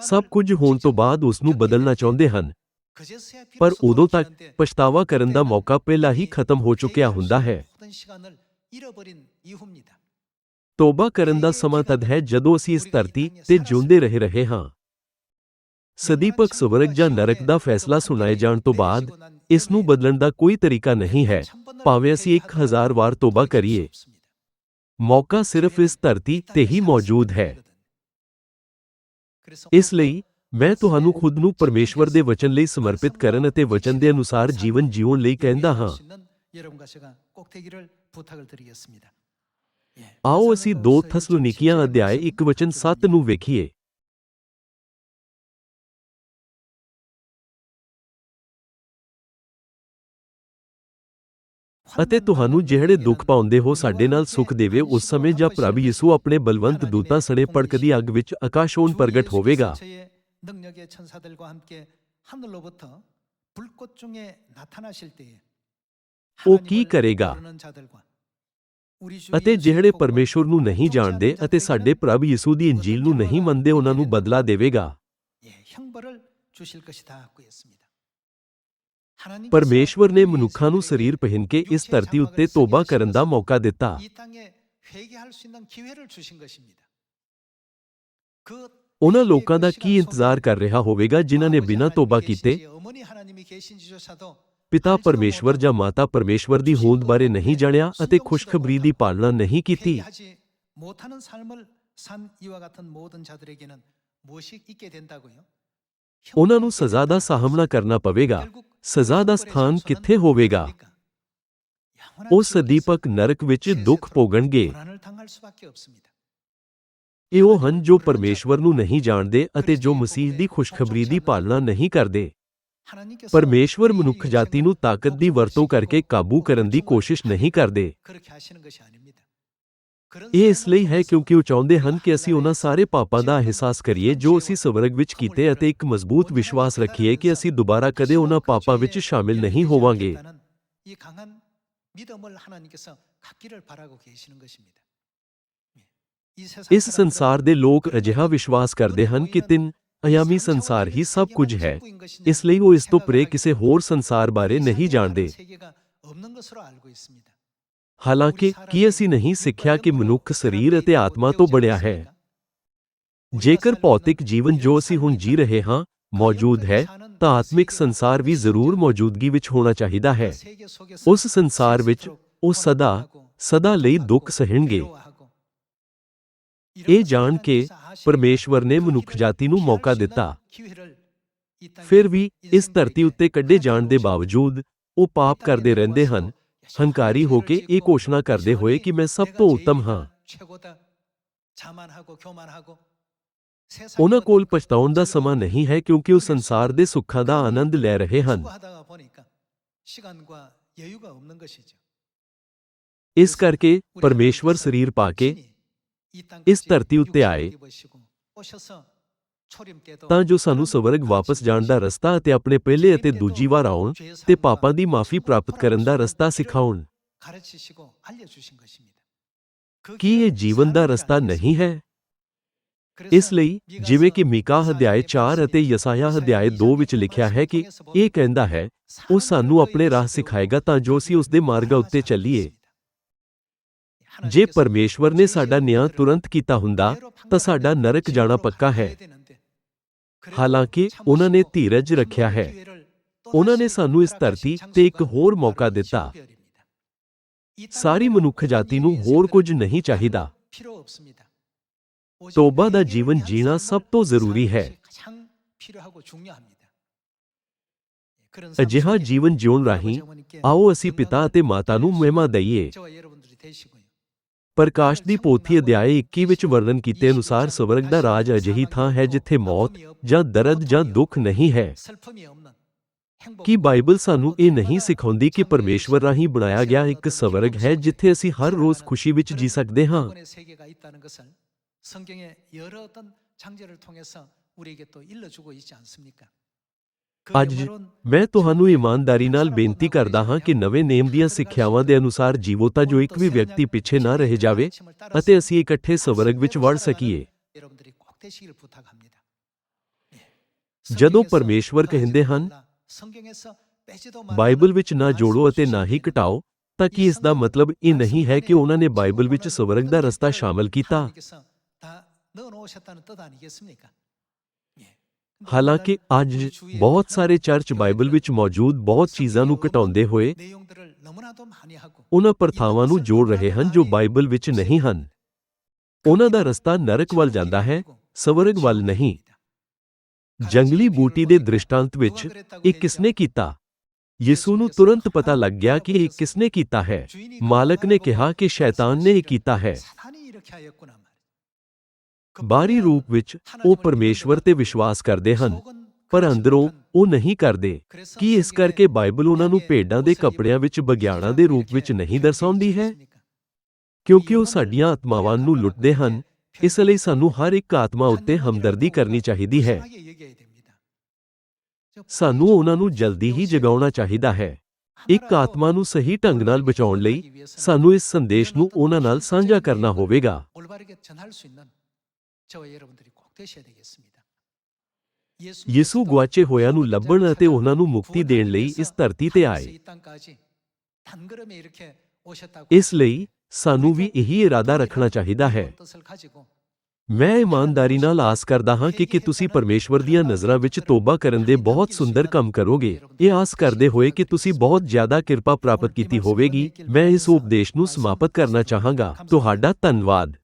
ਸਭ ਕੁਝ ਹੋਣ ਤੋਂ ਬਾਅਦ ਉਸ ਨੂੰ ਬਦਲਣਾ ਚਾਹੁੰਦੇ ਹਨ। ਪਰ ਉਦੋਂ ਤੱਕ ਪਛਤਾਵਾ ਕਰਨ ਦਾ ਮੌਕਾ ਪਹਿਲਾਂ ਹੀ ਖਤਮ ਹੋ ਚੁੱਕਿਆ ਹੁੰਦਾ ਹੈ ਤੋਬਾ ਕਰਨ ਦਾ ਸਮਾਂ ਤਦ ਹੈ ਜਦੋਂ ਅਸੀਂ ਇਸ ਧਰਤੀ ਤੇ ਜਿਉਂਦੇ ਰਹੇ ਰਹੇ ਹਾਂ ਸਦੀਪਕ ਸਵਰਗ ਜਾਂ ਨਰਕ ਦਾ ਫੈਸਲਾ ਸੁਣਾਏ ਜਾਣ ਤੋਂ ਬਾਅਦ ਇਸ ਨੂੰ ਬਦਲਣ ਦਾ ਕੋਈ ਤਰੀਕਾ ਨਹੀਂ ਹੈ ਭਾਵੇਂ ਅਸੀਂ 1000 ਵਾਰ ਤੋਬਾ ਕਰੀਏ ਮੌਕਾ ਸਿਰਫ ਇਸ ਧਰਤੀ ਤੇ ਹੀ ਮੌਜੂਦ ਹੈ ਇਸ ਲਈ ਮੈਂ ਤੁਹਾਨੂੰ ਖੁਦ ਨੂੰ ਪਰਮੇਸ਼ਵਰ ਦੇ ਵਚਨ ਲਈ ਸਮਰਪਿਤ ਕਰਨ ਅਤੇ ਵਚਨ ਦੇ ਅਨੁਸਾਰ ਜੀਵਨ ਜਿਉਣ ਲਈ ਕਹਿੰਦਾ ਹਾਂ। ਆਓ ਅਸੀਂ 2 ਥਸਲੋਨੀਕੀਆਂ ਅਧਿਆਇ 1 ਵਚਨ 7 ਨੂੰ ਵੇਖੀਏ। ਅਤੇ ਤੁਹਾਨੂੰ ਜਿਹੜੇ ਦੁੱਖ ਪਾਉਂਦੇ ਹੋ ਸਾਡੇ ਨਾਲ ਸੁੱਖ ਦੇਵੇ ਉਸ ਸਮੇਂ ਜਾਂ ਪ੍ਰਭ ਯਿਸੂ ਆਪਣੇ ਬਲਵੰਤ ਦੂਤਾਂ ਸਣੇ ਪੜਕਦੀ ਅੱਗ ਵਿੱਚ ਆਕਾਸ਼ੋਂ ਪ੍ਰਗਟ ਹੋਵੇਗਾ। 능력의 천사들과 함께 하늘로부터 불꽃 중에 나타나실 때에 ਉਹ ਕੀ 하나님을 ਕਰੇਗਾ? 모르는 자들과 우리 주 ਅਤੇ 예수 ਜਿਹੜੇ 믿고 ਪਰਮੇਸ਼ਵਰ ਨੂੰ ਨਹੀਂ ਜਾਣਦੇ ਅਤੇ ਸਾਡੇ ਪ੍ਰਭ ਯਿਸੂ ਦੀ ਇੰਜੀਲ ਨੂੰ ਨਹੀਂ ਮੰਨਦੇ ਉਹਨਾਂ ਨੂੰ ਬਦਲਾ ਦੇਵੇਗਾ 예, 형벌을 주실 것이다 하고 했습니다. 하나님께서 ਪਰਮੇਸ਼ਵਰ ਨੇ 우리 ਮਨੁੱਖਾਂ ਨੂੰ 인생에 ਸਰੀਰ ਪਹਿਨ ਕੇ ਇਸ ਧਰਤੀ ਉੱਤੇ ਤੋਬਾ ਕਰਨ ਦਾ ਮੌਕਾ ਦਿੱਤਾ 이 땅에 회개할 수 있는 기회를 주신 것입니다. 그 ਉਹਨਾਂ ਲੋਕਾਂ ਦਾ ਕੀ ਇੰਤਜ਼ਾਰ ਕਰ ਰਿਹਾ ਹੋਵੇਗਾ ਜਿਨ੍ਹਾਂ ਨੇ ਬਿਨਾਂ ਤੋਬਾ ਕੀਤੇ ਪਿਤਾ ਪਰਮੇਸ਼ਵਰ ਜਾਂ ਮਾਤਾ ਪਰਮੇਸ਼ਵਰ ਦੀ ਹੋਂਦ ਬਾਰੇ ਨਹੀਂ ਜਾਣਿਆ ਅਤੇ ਖੁਸ਼ਖਬਰੀ ਦੀ ਪਾਲਣਾ ਨਹੀਂ ਕੀਤੀ। ਉਹਨਾਂ ਨੂੰ ਸਜ਼ਾ ਦਾ ਸਾਹਮਣਾ ਕਰਨਾ ਪਵੇਗਾ। ਸਜ਼ਾ ਦਾ ਸਥਾਨ ਕਿੱਥੇ ਹੋਵੇਗਾ? ਉਸ ਦੀਪਕ ਨਰਕ ਵਿੱਚ ਦੁੱਖ ਭੋਗਣਗੇ। ਇਹ ਉਹ ਹਨ ਜੋ ਪਰਮੇਸ਼ਵਰ ਨੂੰ ਨਹੀਂ ਜਾਣਦੇ ਅਤੇ ਜੋ ਮਸੀਹ ਦੀ ਖੁਸ਼ਖਬਰੀ ਦੀ ਪਾਲਣਾ ਨਹੀਂ ਕਰਦੇ 하나님께서 ਪਰਮੇਸ਼ਵਰ ਮਨੁੱਖ ਜਾਤੀ ਨੂੰ ਤਾਕਤ ਦੀ ਵਰਤੋਂ ਕਰਕੇ ਕਾਬੂ ਕਰਨ ਦੀ ਕੋਸ਼ਿਸ਼ ਨਹੀਂ ਕਰਦੇ 그렇게 하시는 것이 아닙니다. 그런 ਇਹ ਇਸ ਲਈ ਹੈ 삶을 ਕਿਉਂਕਿ ਉਹ ਚਾਹੁੰਦੇ ਹਨ ਕਿ ਅਸੀਂ ਉਹਨਾਂ ਸਾਰੇ ਪਾਪਾਂ ਦਾ ਅਹਿਸਾਸ ਕਰੀਏ ਜੋ ਅਸੀਂ ਸਵਰਗ ਵਿੱਚ ਕੀਤੇ ਅਤੇ ਇੱਕ ਮਜ਼ਬੂਤ ਵਿਸ਼ਵਾਸ ਰੱਖੀਏ ਕਿ ਅਸੀਂ ਦੁਬਾਰਾ ਕਦੇ ਉਹਨਾਂ ਪਾਪਾਂ ਵਿੱਚ ਸ਼ਾਮਿਲ ਨਹੀਂ ਹੋਵਾਂਗੇ 이 강한 믿음을 하나님께서 갖기를 바라고 계시는 것입니다. ਇਸ ਸੰਸਾਰ ਦੇ ਲੋਕ ਅਜਿਹਾ ਵਿਸ਼ਵਾਸ ਕਰਦੇ ਹਨ ਕਿ ਤਿੰਨ ਅਯਾਮੀ ਸੰਸਾਰ ਹੀ ਸਭ ਕੁਝ ਹੈ। ਇਸ ਲਈ ਉਹ ਇਸ ਤੋਂ ਪਰੇ ਕਿਸੇ ਹੋਰ ਸੰਸਾਰ ਬਾਰੇ ਨਹੀਂ ਜਾਣਦੇ। ਹਾਲਾਂਕਿ, ਕੀ ਅਸੀਂ ਨਹੀਂ ਸਿੱਖਿਆ ਕਿ ਮਨੁੱਖ ਸਰੀਰ ਅਤੇ ਆਤਮਾ ਤੋਂ ਬਣਿਆ ਹੈ? ਜੇਕਰ ਭੌਤਿਕ ਜੀਵਨ ਜੋ ਅਸੀਂ ਹੁਣ ਜੀ ਰਹੇ ਹਾਂ ਮੌਜੂਦ ਹੈ, ਤਾਂ ਆਤਮਿਕ ਸੰਸਾਰ ਵੀ ਜ਼ਰੂਰ ਮੌਜੂਦਗੀ ਵਿੱਚ ਹੋਣਾ ਚਾਹੀਦਾ ਹੈ। ਉਸ ਸੰਸਾਰ ਵਿੱਚ ਉਹ ਸਦਾ ਸਦਾ ਲਈ ਦੁੱਖ ਸਹਿਣਗੇ। ਇਹ ਜਾਣ ਕੇ ਪਰਮੇਸ਼ਵਰ ਨੇ ਮਨੁੱਖ ਜਾਤੀ ਨੂੰ ਮੌਕਾ ਦਿੱਤਾ। ਫਿਰ ਵੀ ਇਸ ਧਰਤੀ ਉੱਤੇ ਕੱਢੇ ਜਾਣ ਦੇ ਬਾਵਜੂਦ ਉਹ ਪਾਪ ਕਰਦੇ ਰਹਿੰਦੇ ਹਨ। ਹੰਕਾਰੀ ਹੋ ਕੇ ਇਹ ਘੋਸ਼ਣਾ ਕਰਦੇ ਹੋਏ ਕਿ ਮੈਂ ਸਭ ਤੋਂ ਉੱਤਮ ਹਾਂ। ਉਹਨਾਂ ਕੋਲ ਪਛਤਾਉਣ ਦਾ ਸਮਾਂ ਨਹੀਂ ਹੈ ਕਿਉਂਕਿ ਉਹ ਸੰਸਾਰ ਦੇ ਸੁੱਖਾਂ ਦਾ ਆਨੰਦ ਲੈ ਰਹੇ ਹਨ। ਇਸ ਕਰਕੇ ਪਰਮੇਸ਼ਵਰ ਸਰੀਰ ਪਾ ਕੇ ਇਸ ਧਰਤੀ ਉੱਤੇ ਆਏ ਤਾਂ ਜੋ ਸਾਨੂੰ ਸਵਰਗ ਵਾਪਸ ਜਾਣ ਦਾ ਰਸਤਾ ਅਤੇ ਆਪਣੇ ਪਹਿਲੇ ਅਤੇ ਦੂਜੀ ਵਾਰ ਆਉਣ ਤੇ ਪਾਪਾਂ ਦੀ ਮਾਫੀ ਪ੍ਰਾਪਤ ਕਰਨ ਦਾ ਰਸਤਾ ਸਿਖਾਉਣ ਕੀ ਇਹ ਜੀਵਨ ਦਾ ਰਸਤਾ ਨਹੀਂ ਹੈ ਇਸ ਲਈ ਜਿਵੇਂ ਕਿ ਮੀਕਾ ਅਧਿਆਇ 4 ਅਤੇ ਯਸਾਇਆ ਅਧਿਆਇ 2 ਵਿੱਚ ਲਿਖਿਆ ਹੈ ਕਿ ਇਹ ਕਹਿੰਦਾ ਹੈ ਉਹ ਸਾਨੂੰ ਆਪਣੇ ਰਾਹ ਸਿਖਾਏਗਾ ਤਾਂ ਜੋ ਅਸੀਂ ਉਸ ਦੇ ਮਾਰਗ ਉੱਤੇ ਚੱਲੀਏ ਜੇ ਪਰਮੇਸ਼ਵਰ ਨੇ ਸਾਡਾ ਨਿਆਂ ਤੁਰੰਤ ਕੀਤਾ ਹੁੰਦਾ, ਤਾਂ ਸਾਡਾ ਨਰਕ ਜਾਣਾ ਪੱਕਾ ਹੈ। ਹਾਲਾਂਕਿ, ਉਹਨਾਂ ਨੇ ਧੀਰਜ ਰੱਖਿਆ ਹੈ। ਉਹਨਾਂ ਨੇ ਸਾਨੂੰ ਇਸ ਧਰਤੀ ਤੇ ਇੱਕ ਹੋਰ ਮੌਕਾ ਦਿੱਤਾ। ਸਾਰੀ ਮਨੁੱਖ ਜਾਤੀ ਨੂੰ ਹੋਰ ਕੁਝ ਨਹੀਂ ਚਾਹੀਦਾ। ਤੋਬਾ ਦਾ ਜੀਵਨ ਜੀਣਾ ਸਭ ਤੋਂ ਜ਼ਰੂਰੀ ਹੈ। ਅਜਿਹਾ ਜੀਵਨ ਜਿਉਣ ਰਾਹੀਂ ਆਓ ਅਸੀਂ ਪਿਤਾ ਅਤੇ ਮਾਤਾ ਨੂੰ ਮਹਿਮਾ ਦਈਏ। ਪ੍ਰਕਾਸ਼ ਦੀ ਪੋਥੀ ਅਧਿਆਇ 21 ਵਿੱਚ ਵਰਣਨ ਕੀਤੇ ਅਨੁਸਾਰ ਸਵਰਗ ਦਾ ਰਾਜ ਅਜਿਹੀ ਥਾਂ ਹੈ ਜਿੱਥੇ ਮੌਤ ਜਾਂ ਦਰਦ ਜਾਂ ਦੁੱਖ ਨਹੀਂ ਹੈ ਕੀ ਬਾਈਬਲ ਸਾਨੂੰ ਇਹ ਨਹੀਂ ਸਿਖਾਉਂਦੀ ਕਿ ਪਰਮੇਸ਼ਵਰ ਰਾਹੀਂ ਬਣਾਇਆ ਗਿਆ ਇੱਕ ਸਵਰਗ ਹੈ ਜਿੱਥੇ ਅਸੀਂ ਹਰ ਰੋਜ਼ ਖੁਸ਼ੀ ਵਿੱਚ ਜੀ ਸਕਦੇ ਹਾਂ 영혼의 세계가 있다는 것을 성경의 여러 어떤 장제를 통해서 우리에게 또 일러주고 있지 않습니까? ਅੱਜ ਮੈਂ ਤੁਹਾਨੂੰ ਇਮਾਨਦਾਰੀ ਨਾਲ ਬੇਨਤੀ ਕਰਦਾ ਹਾਂ ਕਿ ਨਵੇਂ ਨੇਮ ਦੀਆਂ ਸਿੱਖਿਆਵਾਂ ਦੇ ਅਨੁਸਾਰ ਜੀਵੋ ਤਾਂ ਜੋ ਇੱਕ ਵੀ ਵਿਅਕਤੀ ਪਿੱਛੇ ਨਾ ਰਹਿ ਜਾਵੇ ਅਤੇ ਅਸੀਂ ਇਕੱਠੇ ਸਵਰਗ ਵਿੱਚ ਵੜ ਸਕੀਏ। ਜਦੋਂ ਪਰਮੇਸ਼ਵਰ ਕਹਿੰਦੇ ਹਨ, ਬਾਈਬਲ ਵਿੱਚ ਨਾ ਜੋੜੋ ਅਤੇ ਨਾ ਹੀ ਘਟਾਓ, ਤਾਂ ਕੀ ਇਸ ਦਾ ਮਤਲਬ ਇਹ ਨਹੀਂ ਹੈ ਕਿ ਉਹਨਾਂ ਨੇ ਬਾਈਬਲ ਵਿੱਚ ਸਵਰਗ ਦਾ ਰਸਤਾ ਸ਼ਾਮਲ ਕੀਤਾ? ਹਾਲਾਂਕਿ ਅੱਜ ਬਹੁਤ ਸਾਰੇ ਚਰਚ ਬਾਈਬਲ ਵਿੱਚ ਮੌਜੂਦ ਬਹੁਤ ਚੀਜ਼ਾਂ ਨੂੰ ਘਟਾਉਂਦੇ ਹੋਏ, ਉਹਨਾਂ ਪ੍ਰਥਾਵਾਂ ਨੂੰ ਜੋੜ ਰਹੇ ਹਨ ਜੋ ਬਾਈਬਲ ਵਿੱਚ ਨਹੀਂ ਹਨ। ਉਹਨਾਂ ਦਾ ਰਸਤਾ ਨਰਕ ਵੱਲ ਜਾਂਦਾ ਹੈ, ਸਵਰਗ ਵੱਲ ਨਹੀਂ। ਜੰਗਲੀ ਬੂਟੀ ਦੇ ਦ੍ਰਿਸ਼ਟਾਂਤ ਵਿੱਚ ਇਹ ਕਿਸਨੇ ਕੀਤਾ? ਯਿਸੂ ਨੂੰ ਤੁਰੰਤ ਪਤਾ ਲੱਗ ਗਿਆ ਕਿ ਇਹ ਕਿਸਨੇ ਕੀਤਾ ਹੈ। ਮਾਲਕ ਨੇ ਕਿਹਾ ਕਿ ਸ਼ੈਤਾਨ ਨੇ ਇਹ ਕੀਤਾ ਹੈ। ਬਾਹਰੀ ਰੂਪ ਵਿੱਚ ਉਹ ਪਰਮੇਸ਼ਵਰ ਤੇ ਵਿਸ਼ਵਾਸ ਕਰਦੇ ਹਨ, ਪਰ ਅੰਦਰੋਂ ਉਹ ਨਹੀਂ ਕਰਦੇ। ਕੀ ਇਸ ਕਰਕੇ ਬਾਈਬਲ ਉਹਨਾਂ ਨੂੰ ਭੇਡਾਂ ਦੇ ਕੱਪੜਿਆਂ ਵਿੱਚ ਬਗਿਆੜਾਂ ਦੇ ਰੂਪ ਵਿੱਚ ਨਹੀਂ ਦਰਸਾਉਂਦੀ ਹੈ? ਕਿਉਂਕਿ ਉਹ ਸਾਡੀਆਂ ਆਤਮਾਵਾਂ ਨੂੰ ਲੁੱਟਦੇ ਹਨ, ਇਸ ਲਈ ਸਾਨੂੰ ਹਰ ਇੱਕ ਆਤਮਾ ਉੱਤੇ ਹਮਦਰਦੀ ਕਰਨੀ ਚਾਹੀਦੀ ਹੈ। ਸਾਨੂੰ ਉਹਨਾਂ ਨੂੰ ਜਲਦੀ ਹੀ ਜਗਾਉਣਾ ਚਾਹੀਦਾ ਹੈ। ਇੱਕ ਆਤਮਾ ਨੂੰ ਸਹੀ ਢੰਗ ਨਾਲ ਬਚਾਉਣ ਲਈ ਸਾਨੂੰ ਇਸ ਸੰਦੇਸ਼ ਨੂੰ ਉਹਨਾਂ ਨਾਲ ਸਾਂਝਾ ਕਰਨਾ ਹੋਵੇਗਾ। ਯਿਸੂ ਗੁਆਚੇ ਹੋਇਆਂ ਨੂੰ ਲੱਭਣ ਅਤੇ ਉਹਨਾਂ ਨੂੰ ਮੁਕਤੀ ਦੇਣ ਲਈ ਇਸ ਧਰਤੀ ਤੇ ਆਏ ਇਸ ਲਈ ਸਾਨੂੰ ਵੀ ਇਹੀ ਇਰਾਦਾ ਰੱਖਣਾ ਚਾਹੀਦਾ ਹੈ ਮੈਂ ਇਮਾਨਦਾਰੀ ਨਾਲ ਆਸ ਕਰਦਾ ਹਾਂ ਕਿ ਕਿ ਤੁਸੀਂ ਪਰਮੇਸ਼ਵਰ ਦੀਆਂ ਨਜ਼ਰਾਂ ਵਿੱਚ ਤੋਬਾ ਕਰਨ ਦੇ ਬਹੁਤ ਸੁੰਦਰ ਕੰਮ ਕਰੋਗੇ ਇਹ ਆਸ ਕਰਦੇ ਹੋਏ ਕਿ ਤੁਸੀਂ ਬਹੁਤ ਜ਼ਿਆਦਾ ਕਿਰਪਾ ਪ੍ਰਾਪਤ ਕੀਤੀ ਹੋਵੇਗੀ ਮੈਂ ਇਸ ਉਪਦੇਸ਼ ਨੂੰ ਸਮਾਪਤ ਕਰਨਾ ਚਾਹਾਂਗਾ ਤੁਹਾਡਾ ਧੰਨਵਾਦ